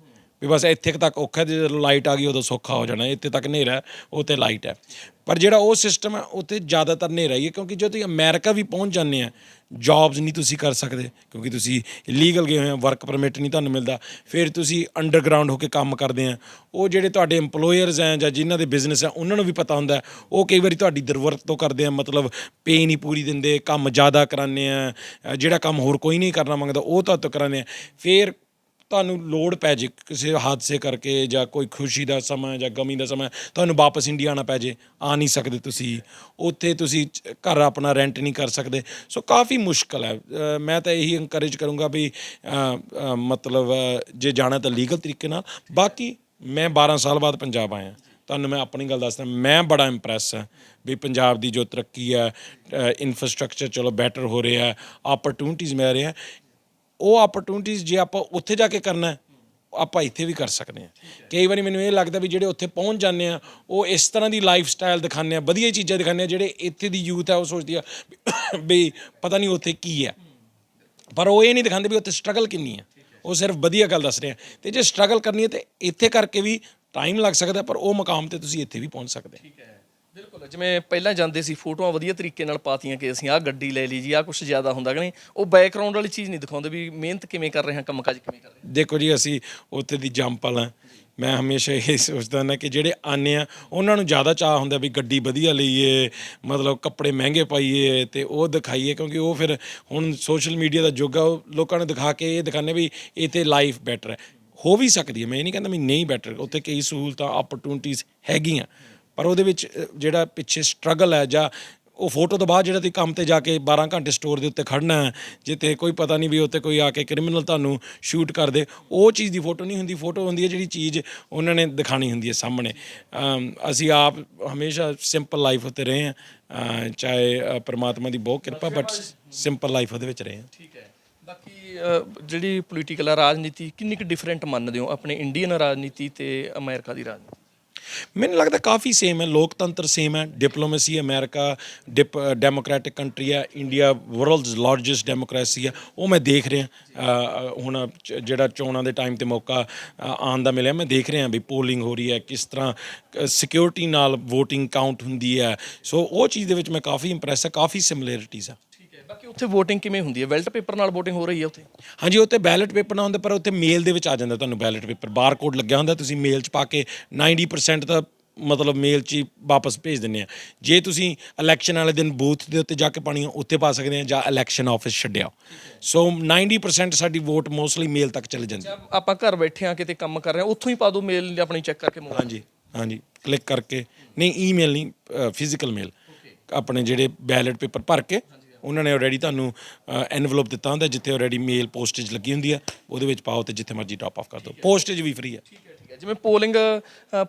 ਵੀ ਬਸ ਇੱਥੇ ਕੁ ਤੱਕ ਔਖਾ ਹੈ, ਜਦੋਂ ਲਾਈਟ ਆ ਗਈ ਉਦੋਂ ਸੌਖਾ ਹੋ ਜਾਣਾ ਇੱਥੇ ਤੱਕ ਹਨੇਰਾ ਉਹ ਉੱਥੇ ਲਾਈਟ ਹੈ। ਪਰ ਜਿਹੜਾ ਉਹ ਸਿਸਟਮ ਹੈ ਉੱਥੇ ਜ਼ਿਆਦਾਤਰ ਹਨੇਰਾ ਹੀ ਹੈ ਕਿਉਂਕਿ ਜਦੋਂ ਤੁਸੀਂ ਅਮਰੀਕਾ ਵੀ ਪਹੁੰਚ ਜਾਂਦੇ ਆ ਜੌਬਸ ਨਹੀਂ ਤੁਸੀਂ ਕਰ ਸਕਦੇ ਕਿਉਂਕਿ ਤੁਸੀਂ ਇਲੀਗਲ ਗਏ ਹੋਏ ਆ ਵਰਕ ਪਰਮਿਟ ਨਹੀਂ ਤੁਹਾਨੂੰ ਮਿਲਦਾ ਫਿਰ ਤੁਸੀਂ ਅੰਡਰਗਰਾਉਂਡ ਹੋ ਕੇ ਕੰਮ ਕਰਦੇ ਆ। ਉਹ ਜਿਹੜੇ ਤੁਹਾਡੇ EMPLOYERS ਆ ਜਾਂ ਜਿਨ੍ਹਾਂ ਦੇ ਬਿਜ਼ਨਸ ਆ ਉਹਨਾਂ ਨੂੰ ਵੀ ਪਤਾ ਹੁੰਦਾ ਉਹ ਕਈ ਵਾਰੀ ਤੁਹਾਡੀ ਦੁਰਵਰਤੋਂ ਕਰਦੇ ਆ ਮਤਲਬ ਪੇ ਨਹੀਂ ਪੂਰੀ ਦਿੰਦੇ ਕੰਮ ਜ਼ਿਆਦਾ ਕਰਾਉਂਦੇ ਆ ਜਿਹੜਾ ਕੰਮ ਹੋਰ ਕੋਈ ਨਹੀਂ ਕਰਨਾ ਮੰਗਦਾ ਉਹ ਤੁਹਾਡੇ ਤੋਂ ਕਰਾਉਂਦੇ ਆ। ਫਿਰ ਤੁਹਾਨੂੰ ਲੋਡ ਪੈ ਜੇ ਕਿਸੇ ਹਾਦਸੇ ਕਰਕੇ ਜਾਂ ਕੋਈ ਖੁਸ਼ੀ ਦਾ ਸਮਾਂ ਜਾਂ ਗਮੀ ਦਾ ਸਮਾਂ, ਤੁਹਾਨੂੰ ਵਾਪਸ ਇੰਡੀਆ ਆਣਾ ਪੈ ਜੇ, ਆ ਨਹੀਂ ਸਕਦੇ ਤੁਸੀਂ। ਉੱਥੇ ਤੁਸੀਂ ਘਰ ਆਪਣਾ ਰੈਂਟ ਨਹੀਂ ਕਰ ਸਕਦੇ। ਸੋ ਕਾਫੀ ਮੁਸ਼ਕਲ ਹੈ। ਮੈਂ ਤਾਂ ਇਹੀ ਇਨਕਰੇਜ ਕਰੂੰਗਾ ਵੀ ਮਤਲਬ ਜੇ ਜਾਣਾ ਤਾਂ ਲੀਗਲ ਤਰੀਕੇ ਨਾਲ। ਬਾਕੀ ਮੈਂ 12 ਸਾਲ ਬਾਅਦ ਪੰਜਾਬ ਆਇਆ। ਤੁਹਾਨੂੰ ਮੈਂ ਆਪਣੀ ਗੱਲ ਦੱਸਦਾ, ਮੈਂ ਬੜਾ ਇੰਪ੍ਰੈਸ ਹਾਂ ਵੀ ਪੰਜਾਬ ਦੀ ਜੋ ਤਰੱਕੀ ਹੈ ਇਨਫਰਾਸਟ੍ਰਕਚਰ ਚਲੋ ਬੈਟਰ ਹੋ ਰਿਹਾ ਹੈ ਓਪਰਚੁਨਿਟੀਆਂ ਮਿਲ ਰਹੀਆਂ ਉਹ ਆਪਰਚੂਨਿਟੀਜ਼ ਜੇ ਆਪਾਂ ਉੱਥੇ ਜਾ ਕੇ ਕਰਨਾ ਆਪਾਂ ਇੱਥੇ ਵੀ ਕਰ ਸਕਦੇ ਆ ਕਈ ਵਾਰੀ ਮੈਨੂੰ ਇਹ ਲੱਗਦਾ ਵੀ ਜਿਹੜੇ ਉੱਥੇ ਪਹੁੰਚ ਜਾਂਦੇ ਆ ਉਹ ਇਸ ਤਰ੍ਹਾਂ ਦੀ ਲਾਈਫ ਸਟਾਈਲ ਦਿਖਾਉਂਦੇ ਆ ਵਧੀਆ ਚੀਜ਼ਾਂ ਦਿਖਾਉਂਦੇ ਆ ਜਿਹੜੇ ਇੱਥੇ ਦੀ ਯੂਥ ਆ, ਉਹ ਸੋਚਦੀ ਆ ਵੀ ਪਤਾ ਨਹੀਂ ਉੱਥੇ ਕੀ ਆ ਪਰ ਉਹ ਇਹ ਨਹੀਂ ਦਿਖਾਉਂਦੇ ਵੀ ਉੱਥੇ ਸਟਰਗਲ ਕਿੰਨੀ ਆ ਉਹ ਸਿਰਫ ਵਧੀਆ ਗੱਲ ਦੱਸ ਰਹੇ ਆ ਤੇ ਜੇ ਸਟਰਗਲ ਕਰਨੀ ਹੈ ਤੇ ਇੱਥੇ ਕਰਕੇ ਵੀ ਟਾਈਮ ਲੱਗ ਸਕਦਾ, ਪਰ ਉਹ ਮਕਾਮ ਤੇ ਤੁਸੀਂ ਇੱਥੇ ਵੀ ਪਹੁੰਚ ਸਕਦੇ ਠੀਕ ਬਿਲਕੁਲ, ਜਿਵੇਂ ਪਹਿਲਾਂ ਜਾਂਦੇ ਸੀ, ਫੋਟੋਆਂ ਵਧੀਆ ਤਰੀਕੇ ਨਾਲ ਪਾਤੀਆਂ ਕਿ ਅਸੀਂ ਆਹ ਗੱਡੀ ਲੈ ਲਈ ਜੀ, ਆਹ ਕੁਝ ਜ਼ਿਆਦਾ ਹੁੰਦਾ ਕਿ ਨਹੀਂ, ਉਹ ਬੈਕਗ੍ਰਾਉਂਡ ਵਾਲੀ ਚੀਜ਼ ਨਹੀਂ ਦਿਖਾਉਂਦੇ ਵੀ ਮਿਹਨਤ ਕਿਵੇਂ ਕਰ ਰਹੇ ਹਾਂ ਕੰਮਕਾਜ ਕਿਵੇਂ ਕਰ ਰਹੇ ਦੇਖੋ ਜੀ, ਅਸੀਂ ਉੱਥੇ ਦੀ ਜੰਪਲ ਹਾਂ। ਮੈਂ ਹਮੇਸ਼ਾ ਇਹ ਸੋਚਦਾ ਨਾ ਕਿ ਜਿਹੜੇ ਆਨੇ ਆ, ਉਹਨਾਂ ਨੂੰ ਜ਼ਿਆਦਾ ਚਾਹ ਹੁੰਦਾ ਵੀ ਗੱਡੀ ਵਧੀਆ ਲਈਏ, ਮਤਲਬ ਕੱਪੜੇ ਮਹਿੰਗੇ ਪਾਈਏ ਤੇ ਉਹ ਦਿਖਾਈਏ, ਕਿਉਂਕਿ ਉਹ ਫਿਰ ਹੁਣ ਸੋਸ਼ਲ ਮੀਡੀਆ ਦਾ ਯੁੱਗ ਆ, ਉਹ ਲੋਕਾਂ ਨੂੰ ਦਿਖਾ ਕੇ ਇਹ ਦਿਖਾਣੇ ਵੀ ਇਹ ਤੇ ਲਾਈਫ ਬੈਟਰ ਹੈ। ਹੋ ਵੀ ਸਕਦੀ ਹੈ, ਮੈਂ ਇਹ ਨਹੀਂ ਕਹਿੰਦਾ ਵੀ ਨਹੀਂ ਬੈਟਰ ਉੱਥੇ ਕਈ ਸਹੂਲਤਾਂ ਓਪਰਚੁਨਿਟੀਆਂ ਹੈਗੀਆਂ। ਪਰ ਉਹਦੇ ਵਿੱਚ ਜਿਹੜਾ ਪਿੱਛੇ ਸਟਰਗਲ ਹੈ ਜਾਂ ਉਹ ਫੋਟੋ ਤੋਂ ਬਾਅਦ ਜਿਹੜਾ ਤੁਸੀਂ ਕੰਮ ਤੇ ਜਾ ਕੇ 12 ਘੰਟੇ ਸਟੋਰ ਦੇ ਉੱਤੇ ਖੜਨਾ ਹੈ ਜਿੱਥੇ ਕੋਈ ਪਤਾ ਨਹੀਂ ਵੀ ਉੱਤੇ ਕੋਈ ਆ ਕੇ ਕ੍ਰਿਮੀਨਲ ਤੁਹਾਨੂੰ ਸ਼ੂਟ ਕਰ ਦੇ ਉਹ ਚੀਜ਼ ਦੀ ਫੋਟੋ ਨਹੀਂ ਹੁੰਦੀ ਫੋਟੋ ਹੁੰਦੀ ਹੈ ਜਿਹੜੀ ਚੀਜ਼ ਉਹਨਾਂ ਨੇ ਦਿਖਾਣੀ ਹੁੰਦੀ ਹੈ ਸਾਹਮਣੇ। ਅਸੀਂ ਆਪ ਹਮੇਸ਼ਾ ਸਿੰਪਲ ਲਾਈਫ ਉੱਤੇ ਰਹੇ ਹਾਂ ਚਾਹੇ ਪ੍ਰਮਾਤਮਾ ਦੀ ਬਹੁਤ ਕਿਰਪਾ ਬਟ ਸਿੰਪਲ ਲਾਈਫ ਉਹਦੇ ਵਿੱਚ ਰਹੇ ਹਾਂ। ਠੀਕ ਹੈ। ਬਾਕੀ ਜਿਹੜੀ ਪੋਲੀਟੀਕਲ ਰਾਜਨੀਤੀ ਕਿੰਨੀ ਕੁ ਡਿਫਰੈਂਟ ਮੰਨਦੇ ਹੋ ਆਪਣੇ ਇੰਡੀਅਨ ਰਾਜਨੀਤੀ ਤੇ ਅਮਰੀਕਾ ਦੀ ਰਾਜਨੀਤੀ? ਮੈਨੂੰ ਲੱਗਦਾ ਕਾਫੀ ਸੇਮ ਹੈ, ਲੋਕਤੰਤਰ ਸੇਮ ਹੈ ਡਿਪਲੋਮੇਸੀ ਅਮਰੀਕਾ ਡੈਮੋਕ੍ਰੈਟਿਕ ਕੰਟਰੀ ਹੈ ਇੰਡੀਆ ਵਰਲਡਸ ਲਾਰਜੈਸਟ ਡੈਮੋਕ੍ਰੇਸੀ ਹੈ, ਉਹ ਮੈਂ ਦੇਖ ਰਿਹਾ ਹੁਣ ਜਿਹੜਾ ਚੋਣਾਂ ਦੇ ਟਾਈਮ ਤੇ ਮੌਕਾ ਆਉਣ ਦਾ ਮਿਲਿਆ, ਮੈਂ ਦੇਖ ਰਿਹਾ ਵੀ ਪੋਲਿੰਗ ਹੋ ਰਹੀ ਹੈ, ਕਿਸ ਤਰ੍ਹਾਂ ਸਿਕਿਉਰਿਟੀ ਨਾਲ VOTING ਕਾਊਂਟ ਹੁੰਦੀ ਹੈ, ਸੋ ਉਹ ਚੀਜ਼ ਦੇ ਵਿੱਚ ਮੈਂ ਕਾਫੀ ਇੰਪ੍ਰੈਸ ਹੈ, ਕਾਫੀ ਸਿਮਿਲੈਰਿਟੀਜ਼ ਆ। ਬਾਕੀ ਉੱਥੇ VOTING ਕਿਵੇਂ ਹੁੰਦੀ ਹੈ? ਵੈਲਟ ਪੇਪਰ ਨਾਲ VOTING ਹੋ ਰਹੀ ਹੈ ਉੱਥੇ? ਹਾਂਜੀ ਉੱਤੇ ਬੈਲਟ ਪੇਪਰ ਨਾ ਹੁੰਦਾ ਪਰ ਉੱਤੇ ਮੇਲ ਦੇ ਵਿੱਚ ਆ ਜਾਂਦਾ ਤੁਹਾਨੂੰ ਬੈਲਟ ਪੇਪਰ ਬਾਰਕੋਡ ਲੱਗਿਆ ਹੁੰਦਾ ਤੁਸੀਂ ਮੇਲ 'ਚ ਪਾ ਕੇ 90% ਤਾਂ ਮਤਲਬ ਮੇਲ 'ਚ ਹੀ ਵਾਪਸ ਭੇਜ ਦਿੰਦੇ ਆ। ਜੇ ਤੁਸੀਂ ਇਲੈਕਸ਼ਨ ਵਾਲੇ ਦਿਨ ਬੂਥ ਦੇ ਉੱਤੇ ਜਾ ਕੇ ਪਾਣੀ ਆ ਉੱਥੇ ਪਾ ਸਕਦੇ ਆ ਜਾਂ ਇਲੈਕਸ਼ਨ ਆਫਿਸ ਛੱਡਿਆ। ਸੋ 90% ਸਾਡੀ ਵੋਟ ਮੋਸਟਲੀ ਮੇਲ ਤੱਕ ਚਲੇ ਜਾਂਦੀ ਜਾਂ ਆਪਾਂ ਘਰ ਬੈਠੇ ਆ ਕਿਤੇ ਕੰਮ ਕਰ ਰਹੇ ਆ ਉੱਥੋਂ ਹੀ ਪਾ ਦਿਓ ਮੇਲ ਆਪਣੀ ਚੈੱਕ ਕਰਕੇ ਮੋਬਾਈਲ ਹਾਂਜੀ ਹਾਂਜੀ ਕਲਿੱਕ ਕਰਕੇ। ਨਹੀਂ ਈਮੇਲ ਨਹੀਂ ਫਿਜ਼ੀਕਲ ਮੇਲ ਆਪਣੇ ਜਿਹੜੇ ਬੈਲਟ ਪੇਪਰ ਭਰ ਕੇ ਉਹਨਾਂ ਨੇ ਆਲਰੇਡੀ ਤੁਹਾਨੂੰ ਐਨਵਲਪ ਦਿੱਤਾ ਹੁੰਦਾ ਜਿੱਥੇ ਆਲਰੇਡੀ ਮੇਲ ਪੋਸਟੇਜ ਲੱਗੀ ਹੁੰਦੀ ਹੈ ਉਹਦੇ ਵਿੱਚ ਪਾਓ ਤੇ ਜਿੱਥੇ ਮਰਜ਼ੀ ਡ੍ਰੌਪ ਆਫ ਕਰ ਦਿਓ। ਪੋਸਟੇਜ ਵੀ ਫ੍ਰੀ ਹੈ। ਠੀਕ ਹੈ। ਜਿਵੇਂ ਪੋਲਿੰਗ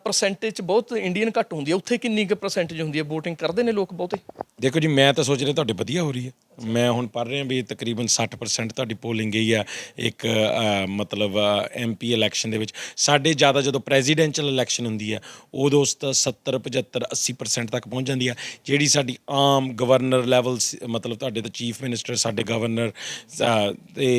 ਪਰਸੈਂਟੇਜ ਬਹੁਤ ਇੰਡੀਅਨ ਘੱਟ ਹੁੰਦੀ ਹੈ। ਉੱਥੇ ਕਿੰਨੀ ਕੁ ਪਰਸੈਂਟੇਜ ਹੁੰਦੀ ਹੈ? VOTING ਕਰਦੇ ਨੇ ਲੋਕ ਬਹੁਤੇ? ਦੇਖੋ ਜੀ ਮੈਂ ਤਾਂ ਸੋਚ ਰਿਹਾ ਤੁਹਾਡੇ ਵਧੀਆ ਹੋ ਰਹੀ ਹੈ। ਮੈਂ ਹੁਣ ਪੜ੍ਹ ਰਿਹਾ ਵੀ ਤਕਰੀਬਨ 60% ਤੁਹਾਡੀ ਪੋਲਿੰਗ ਗਈ ਆ ਇੱਕ ਮਤਲਬ ਐਮਪੀ ਇਲੈਕਸ਼ਨ ਦੇ ਵਿੱਚ। ਸਾਡੇ ਜ਼ਿਆਦਾ ਜਦੋਂ ਪ੍ਰੈਜ਼ੀਡੈਂਸ਼ੀਅਲ ਇਲੈਕਸ਼ਨ ਹੁੰਦੀ ਹੈ ਉਦੋਂ ਤਾਂ 70 75 80% ਤੱਕ ਪਹੁੰਚ ਜਾਂਦੀ ਆ ਜਿਹੜੀ ਸਾਡੀ ਆਮ ਗਵਰਨਰ ਲੈਵਲ ਮਤਲਬ ਤੁਹਾਡੇ ਤਾਂ ਚੀਫ ਮਿਨਿਸਟਰ ਸਾਡੇ ਗਵਰਨਰ ਤੇ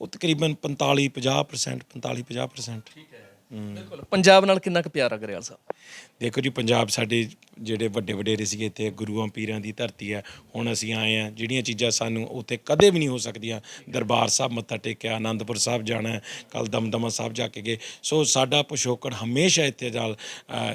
ਉਹ ਤਕਰੀਬਨ 45 50% 45 50% ਠੀਕ ਹੈ। ਬਿਲਕੁਲ। ਪੰਜਾਬ ਨਾਲ ਕਿੰਨਾ ਕੁ ਪਿਆਰ ਆ ਗਰੇਵਾਲ ਸਾਹਿਬ? ਦੇਖੋ ਜੀ, ਪੰਜਾਬ ਸਾਡੇ ਜਿਹੜੇ ਵੱਡੇ ਵਡੇਰੇ ਸੀਗੇ ਇੱਥੇ, ਗੁਰੂਆਂ ਪੀਰਾਂ ਦੀ ਧਰਤੀ ਹੈ, ਹੁਣ ਅਸੀਂ ਆਏ ਆ ਜਿਹੜੀਆਂ ਚੀਜ਼ਾਂ ਸਾਨੂੰ ਉੱਥੇ ਕਦੇ ਵੀ ਨਹੀਂ ਹੋ ਸਕਦੀਆਂ। ਦਰਬਾਰ ਸਾਹਿਬ ਮੱਥਾ ਟੇਕਿਆ, ਆਨੰਦਪੁਰ ਸਾਹਿਬ ਜਾਣਾ ਕੱਲ ਦਮਦਮਾ ਸਾਹਿਬ ਜਾ ਕੇ ਗਏ। ਸੋ ਸਾਡਾ ਪਿਛੋਕੜ ਹਮੇਸ਼ਾ ਇੱਥੇ ਨਾਲ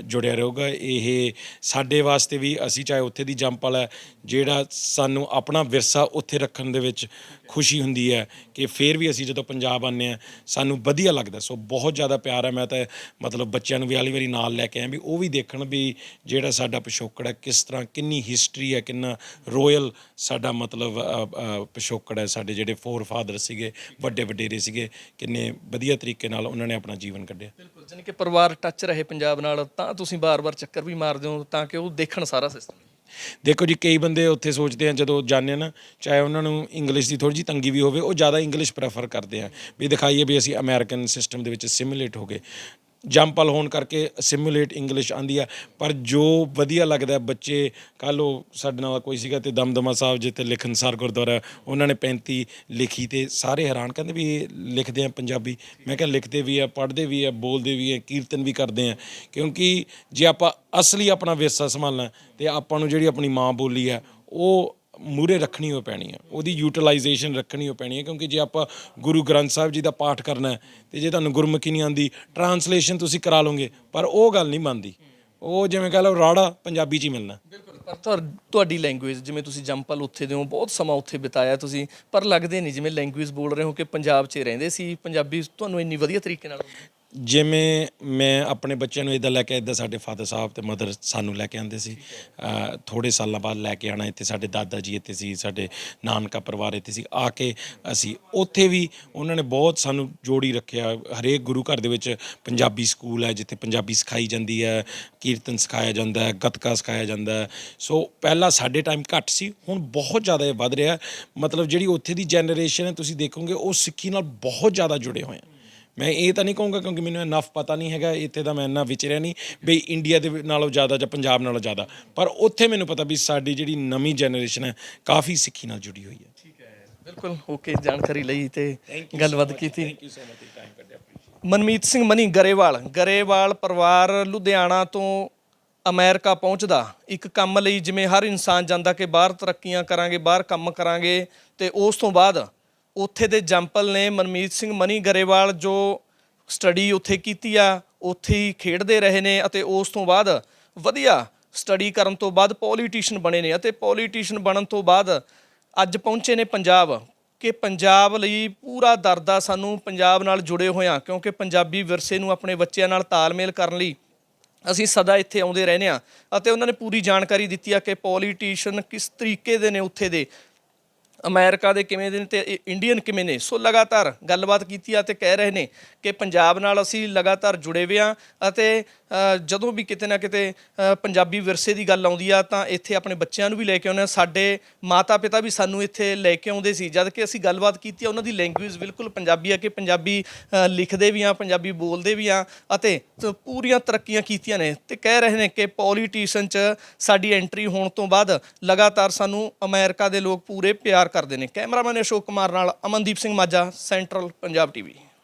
ਜੁੜਿਆ ਰਹੂਗਾ। ਇਹ ਸਾਡੇ ਵਾਸਤੇ ਵੀ ਅਸੀਂ ਚਾਹੇ ਉੱਥੇ ਦੀ ਜੰਪਲ ਹੈ, ਜਿਹੜਾ ਸਾਨੂੰ ਆਪਣਾ ਵਿਰਸਾ ਉੱਥੇ ਰੱਖਣ ਦੇ ਵਿੱਚ ਖੁਸ਼ੀ ਹੁੰਦੀ ਹੈ ਕਿ ਫੇਰ ਵੀ ਅਸੀਂ ਜਦੋਂ ਪੰਜਾਬ ਆਉਂਦੇ ਆ ਸਾਨੂੰ ਵਧੀਆ ਲੱਗਦਾ। ਸੋ ਬਹੁਤ ਜ਼ਿਆਦਾ ਪਿਆਰ ਹੈ, ਮੈਂ ਤਾਂ ਮਤਲਬ ਬੱਚਿਆਂ ਨੂੰ ਵੀ ਵਾਲੀ ਵਾਰੀ ਨਾਲ ਲੈ ਕੇ ਆਇਆ ਵੀ ਉਹ ਵੀ ਦੇਖਣ ਵੀ ਜਿਹੜਾ ਸਾਡਾ ਪਿਛੋਕੜ ਹੈ ਕਿਸ ਤਰ੍ਹਾਂ ਕਿੰਨੀ ਹਿਸਟਰੀ ਹੈ ਕਿੰਨਾ ਰੋਇਲ ਸਾਡਾ ਮਤਲਬ ਪਿਛੋਕੜ ਹੈ ਸਾਡੇ ਜਿਹੜੇ ਫੋਰ ਫਾਦਰ ਸੀਗੇ ਵੱਡੇ ਵਡੇਰੇ ਸੀਗੇ ਕਿੰਨੇ ਵਧੀਆ ਤਰੀਕੇ ਨਾਲ ਉਹਨਾਂ ਨੇ ਆਪਣਾ ਜੀਵਨ ਕੱਢਿਆ। ਬਿਲਕੁਲ ਜਾਣੀ ਕਿ ਪਰਿਵਾਰ ਟੱਚ ਰਹੇ ਪੰਜਾਬ ਨਾਲ ਤਾਂ ਤੁਸੀਂ ਬਾਰ-ਬਾਰ ਚੱਕਰ ਵੀ ਮਾਰਦੇ ਹੋ ਤਾਂ ਕਿ ਉਹ ਦੇਖਣ ਸਾਰਾ ਸਿਸਟਮ ਦੇਖੋ ਜੀ ਕਈ ਬੰਦੇ ਉੱਥੇ ਸੋਚਦੇ ਆ ਜਦੋਂ ਜਾਂਦੇ ਨਾ ਚਾਹੇ ਉਹਨਾਂ ਨੂੰ ਇੰਗਲਿਸ਼ ਦੀ ਥੋੜੀ ਜਿਹੀ ਤੰਗੀ ਵੀ ਹੋਵੇ ਉਹ ਜ਼ਿਆਦਾ ਇੰਗਲਿਸ਼ ਪ੍ਰੈਫਰ ਕਰਦੇ ਆ। ਵੀ ਦਿਖਾਈਏ ਵੀ ਅਸੀਂ ਅਮਰੀਕਨ ਸਿਸਟਮ ਦੇ ਵਿੱਚ ਸਿਮੂਲੇਟ ਹੋ ਗਏ। ਜੰਪਲ ਹੋਣ ਕਰਕੇ ਸਿਮੂਲੇਟ ਇੰਗਲਿਸ਼ ਆਂਦੀ ਆ। ਪਰ ਜੋ ਵਧੀਆ ਲੱਗਦਾ ਬੱਚੇ ਕੱਲ ਉਹ ਸਾਡੇ ਨਾਲ ਕੋਈ ਸੀਗਾ ਤੇ ਦਮਦਮਾ ਸਾਹਿਬ ਜਿੱਥੇ ਲਿਖਣਸਾਰ ਗੁਰਦੁਆਰਾ, ਉਹਨਾਂ ਨੇ 35 ਲਿਖੀ ਤੇ ਸਾਰੇ ਹੈਰਾਨ ਕਹਿੰਦੇ ਵੀ ਇਹ ਲਿਖਦੇ ਆ ਪੰਜਾਬੀ। ਮੈਂ ਕਿਹਾ ਲਿਖਦੇ ਵੀ ਆ, ਪੜ੍ਹਦੇ ਵੀ ਆ, ਬੋਲਦੇ ਵੀ ਆ, ਕੀਰਤਨ ਵੀ ਕਰਦੇ ਆ। ਕਿਉਂਕਿ ਜੇ ਆਪਾਂ ਅਸਲੀ ਆਪਣਾ ਵਿਰਸਾ ਸੰਭਾਲਣਾ ਤੇ ਆਪਾਂ ਨੂੰ ਜਿਹੜੀ ਆਪਣੀ ਮਾਂ ਬੋਲੀ ਆ ਉਹ ਮੂਰੇ ਰੱਖਣੀ ਹੋ ਪੈਣੀ ਹੈ ਉਹਦੀ ਯੂਟਿਲਾਈਜੇਸ਼ਨ ਰੱਖਣੀ ਹੋ ਪੈਣੀ ਹੈ ਕਿਉਂਕਿ ਜੇ ਆਪਾਂ ਗੁਰੂ ਗ੍ਰੰਥ ਸਾਹਿਬ ਜੀ ਦਾ ਪਾਠ ਕਰਨਾ ਹੈ ਤੇ ਜੇ ਤੁਹਾਨੂੰ ਗੁਰਮੁਖੀ ਨਹੀਂ ਆਂਦੀ ਟਰਾਂਸਲੇਸ਼ਨ ਤੁਸੀਂ ਕਰਾ ਲਓਗੇ, ਪਰ ਉਹ ਗੱਲ ਨਹੀਂ ਬਣਦੀ ਉਹ ਜਿਵੇਂ ਕਹ ਲਓ ਰਾੜਾ ਪੰਜਾਬੀ 'ਚ ਹੀ ਮਿਲਣਾ। ਬਿਲਕੁਲ, ਪਰ ਤੁਹਾ- ਤੁਹਾਡੀ ਲੈਂਗੁਏਜ ਜਿਵੇਂ ਤੁਸੀਂ ਜੰਪਲ ਉੱਥੇ ਦੇ ਹੋ ਬਹੁਤ ਸਮਾਂ ਉੱਥੇ ਬਿਤਾਇਆ ਤੁਸੀਂ, ਪਰ ਲੱਗਦੇ ਨਹੀਂ ਜਿਵੇਂ ਲੈਂਗੁਏਜ ਬੋਲ ਰਹੇ ਹੋ ਕਿ ਪੰਜਾਬ 'ਚ ਰਹਿੰਦੇ ਸੀ, ਪੰਜਾਬੀ ਤੁਹਾਨੂੰ ਇੰਨੀ ਵਧੀਆ ਤਰੀਕੇ ਨਾਲ ਜਿਵੇਂ ਮੈਂ ਆਪਣੇ ਬੱਚਿਆਂ ਨੂੰ ਇਦਾਂ ਲੈ ਕੇ ਇਦਾਂ ਸਾਡੇ ਫਾਦਰ ਸਾਹਿਬ ਤੇ ਮਦਰ ਸਾਨੂੰ ਲੈ ਕੇ ਆਉਂਦੇ ਸੀ। ਅ, ਥੋੜੇ ਸਾਲਾਂ ਬਾਅਦ ਲੈ ਕੇ ਆਣਾ ਇੱਥੇ ਸਾਡੇ ਦਾਦਾ ਜੀ ਇੱਥੇ ਸੀ ਸਾਡੇ ਨਾਨਕਾ ਪਰਿਵਾਰ ਇੱਥੇ ਸੀ। ਆ ਕੇ ਅਸੀਂ ਉੱਥੇ ਵੀ ਉਹਨਾਂ ਨੇ ਬਹੁਤ ਸਾਨੂੰ ਜੋੜੀ ਰੱਖਿਆ। ਹਰੇਕ ਗੁਰੂ ਘਰ ਦੇ ਵਿੱਚ ਪੰਜਾਬੀ ਸਕੂਲ ਹੈ ਜਿੱਥੇ ਪੰਜਾਬੀ ਸਿਖਾਈ ਜਾਂਦੀ ਹੈ ਕੀਰਤਨ ਸਿਖਾਇਆ ਜਾਂਦਾ ਹੈ ਗੱਤਕਾ ਸਿਖਾਇਆ ਜਾਂਦਾ ਹੈ। ਸੋ ਪਹਿਲਾਂ ਸਾਡੇ ਟਾਈਮ ਘੱਟ ਸੀ ਹੁਣ ਬਹੁਤ ਜ਼ਿਆਦਾ ਇਹ ਵੱਧ ਰਿਹਾ ਮਤਲਬ ਜਿਹੜੀ ਉੱਥੇ ਦੀ ਜਨਰੇਸ਼ਨ ਹੈ ਤੁਸੀਂ ਦੇਖੋਗੇ ਉਹ ਸਿੱਖੀ ਨਾਲ ਬਹੁਤ ਜ਼ਿਆਦਾ ਜੁੜੇ ਹੋਏ ਆ। ਮੈਂ ਇਹ ਤਾਂ ਨਹੀਂ ਕਹੂੰਗਾ ਕਿਉਂਕਿ ਮੈਨੂੰ ਇਨਫ ਪਤਾ ਨਹੀਂ ਹੈਗਾ ਇੱਥੇ ਦਾ ਮੈਂ ਇੰਨਾ ਵਿਚਰਿਆ ਨਹੀਂ ਬਈ ਇੰਡੀਆ ਦੇ ਨਾਲੋਂ ਜ਼ਿਆਦਾ ਜਾਂ ਪੰਜਾਬ ਨਾਲੋਂ ਜ਼ਿਆਦਾ। ਪਰ ਉੱਥੇ ਮੈਨੂੰ ਪਤਾ ਵੀ ਸਾਡੀ ਜਿਹੜੀ ਨਵੀਂ ਜਨਰੇਸ਼ਨ ਹੈ ਕਾਫੀ ਸਿੱਖੀ ਨਾਲ ਜੁੜੀ ਹੋਈ ਹੈ। ਬਿਲਕੁਲ ਓਕੇ ਜਾਣਕਾਰੀ ਲਈ ਤੇ ਗੱਲਬਾਤ ਕੀਤੀ। Thank you so much time ਕੱਢਿਆ ਮਨਮੀਤ ਸਿੰਘ ਮਨੀ ਗਰੇਵਾਲ। ਗਰੇਵਾਲ ਪਰਿਵਾਰ ਲੁਧਿਆਣਾ ਤੋਂ ਅਮਰੀਕਾ ਪਹੁੰਚਦਾ। ਇੱਕ ਕੰਮ ਲਈ ਜਿਵੇਂ ਹਰ ਇਨਸਾਨ ਜਾਂਦਾ ਕਿ ਬਾਹਰ ਤਰੱਕੀਆਂ ਕਰਾਂਗੇ ਬਾਹਰ ਕੰਮ ਕਰਾਂਗੇ ਤੇ ਉਸ ਤੋਂ ਬਾਅਦ ਉੱਥੇ ਦੇ ਜੰਪਲ ਨੇ ਮਨਮੀਤ ਸਿੰਘ ਮਨੀ ਗਰੇਵਾਲ ਜੋ ਸਟੱਡੀ ਉੱਥੇ ਕੀਤੀ ਆ, ਉੱਥੇ ਹੀ ਖੇਡਦੇ ਰਹੇ ਨੇ ਅਤੇ ਉਸ ਤੋਂ ਬਾਅਦ ਵਧੀਆ ਸਟੱਡੀ ਕਰਨ ਤੋਂ ਬਾਅਦ ਪੋਲੀਟੀਸ਼ੀਅਨ ਬਣੇ ਨੇ ਅਤੇ ਪੋਲੀਟੀਸ਼ੀਅਨ ਬਣਨ ਤੋਂ ਬਾਅਦ ਅੱਜ ਪਹੁੰਚੇ ਨੇ ਪੰਜਾਬ ਕਿ ਪੰਜਾਬ ਲਈ ਪੂਰਾ ਦਰਦਾ ਸਾਨੂੰ ਪੰਜਾਬ ਨਾਲ ਜੁੜੇ ਹੋਇਆਂ ਕਿਉਂਕਿ ਪੰਜਾਬੀ ਵਿਰਸੇ ਨੂੰ ਆਪਣੇ ਬੱਚਿਆਂ ਨਾਲ ਤਾਲਮੇਲ ਕਰਨ ਲਈ ਅਸੀਂ ਸਦਾ ਇੱਥੇ ਆਉਂਦੇ ਰਹਿੰਦੇ ਆ ਅਤੇ ਉਹਨਾਂ ਨੇ ਪੂਰੀ ਜਾਣਕਾਰੀ ਦਿੱਤੀ ਆ ਕਿ ਪੋਲੀਟੀਸ਼ੀਅਨ ਕਿਸ ਤਰੀਕੇ ਦੇ ਨੇ ਉੱਥੇ ਦੇ। ਅਮਰੀਕਾ ਦੇ ਕਿਵੇਂ ਦੇ ਨੇ ਤੇ ਇੰਡੀਅਨ ਕਿਵੇਂ ਨੇ? ਸੋ ਲਗਾਤਾਰ ਗੱਲਬਾਤ ਕੀਤੀ ਆ ਤੇ ਕਹਿ ਰਹੇ ਨੇ ਕਿ ਪੰਜਾਬ ਨਾਲ ਅਸੀਂ ਲਗਾਤਾਰ ਜੁੜੇ ਹੋਏ ਆ ਅਤੇ ਜਦੋਂ ਵੀ ਕਿਤੇ ਨਾ ਕਿਤੇ ਪੰਜਾਬੀ ਵਿਰਸੇ ਦੀ ਗੱਲ ਆਉਂਦੀ ਆ, ਤਾਂ ਇੱਥੇ ਆਪਣੇ ਬੱਚਿਆਂ ਨੂੰ ਵੀ ਲੈ ਕੇ ਆਉਂਦੇ ਆ। ਸਾਡੇ ਮਾਤਾ ਪਿਤਾ ਵੀ ਸਾਨੂੰ ਇੱਥੇ ਲੈ ਕੇ ਆਉਂਦੇ ਸੀ। ਜਦ ਕਿ ਅਸੀਂ ਗੱਲਬਾਤ ਕੀਤੀ ਆ, ਉਹਨਾਂ ਦੀ ਲੈਂਗੁਏਜ ਬਿਲਕੁਲ ਪੰਜਾਬੀ ਆ ਕਿ ਪੰਜਾਬੀ ਲਿਖਦੇ ਵੀ ਆ, ਪੰਜਾਬੀ ਬੋਲਦੇ ਵੀ ਆ ਅਤੇ ਪੂਰੀਆਂ ਤਰੱਕੀਆਂ ਕੀਤੀਆਂ ਨੇ। ਤੇ ਕਹਿ ਰਹੇ ਨੇ ਕਿ ਪੋਲੀਟੀਸ਼ੀਅਨ ਚ ਸਾਡੀ ਐਂਟਰੀ ਹੋਣ ਤੋਂ ਬਾਅਦ ਲਗਾਤਾਰ ਸਾਨੂੰ ਅਮਰੀਕਾ ਦੇ ਲੋਕ ਪੂਰੇ ਪਿਆਰ ਕਰਦੇ ਨੇ। ਕੈਮਰਾਮੈਨ ਅਸ਼ੋਕ ਕੁਮਾਰ ਨਾਲ ਅਮਨਦੀਪ ਸਿੰਘ ਮਾਝਾ ਸੈਂਟਰਲ ਪੰਜਾਬ ਟੀਵੀ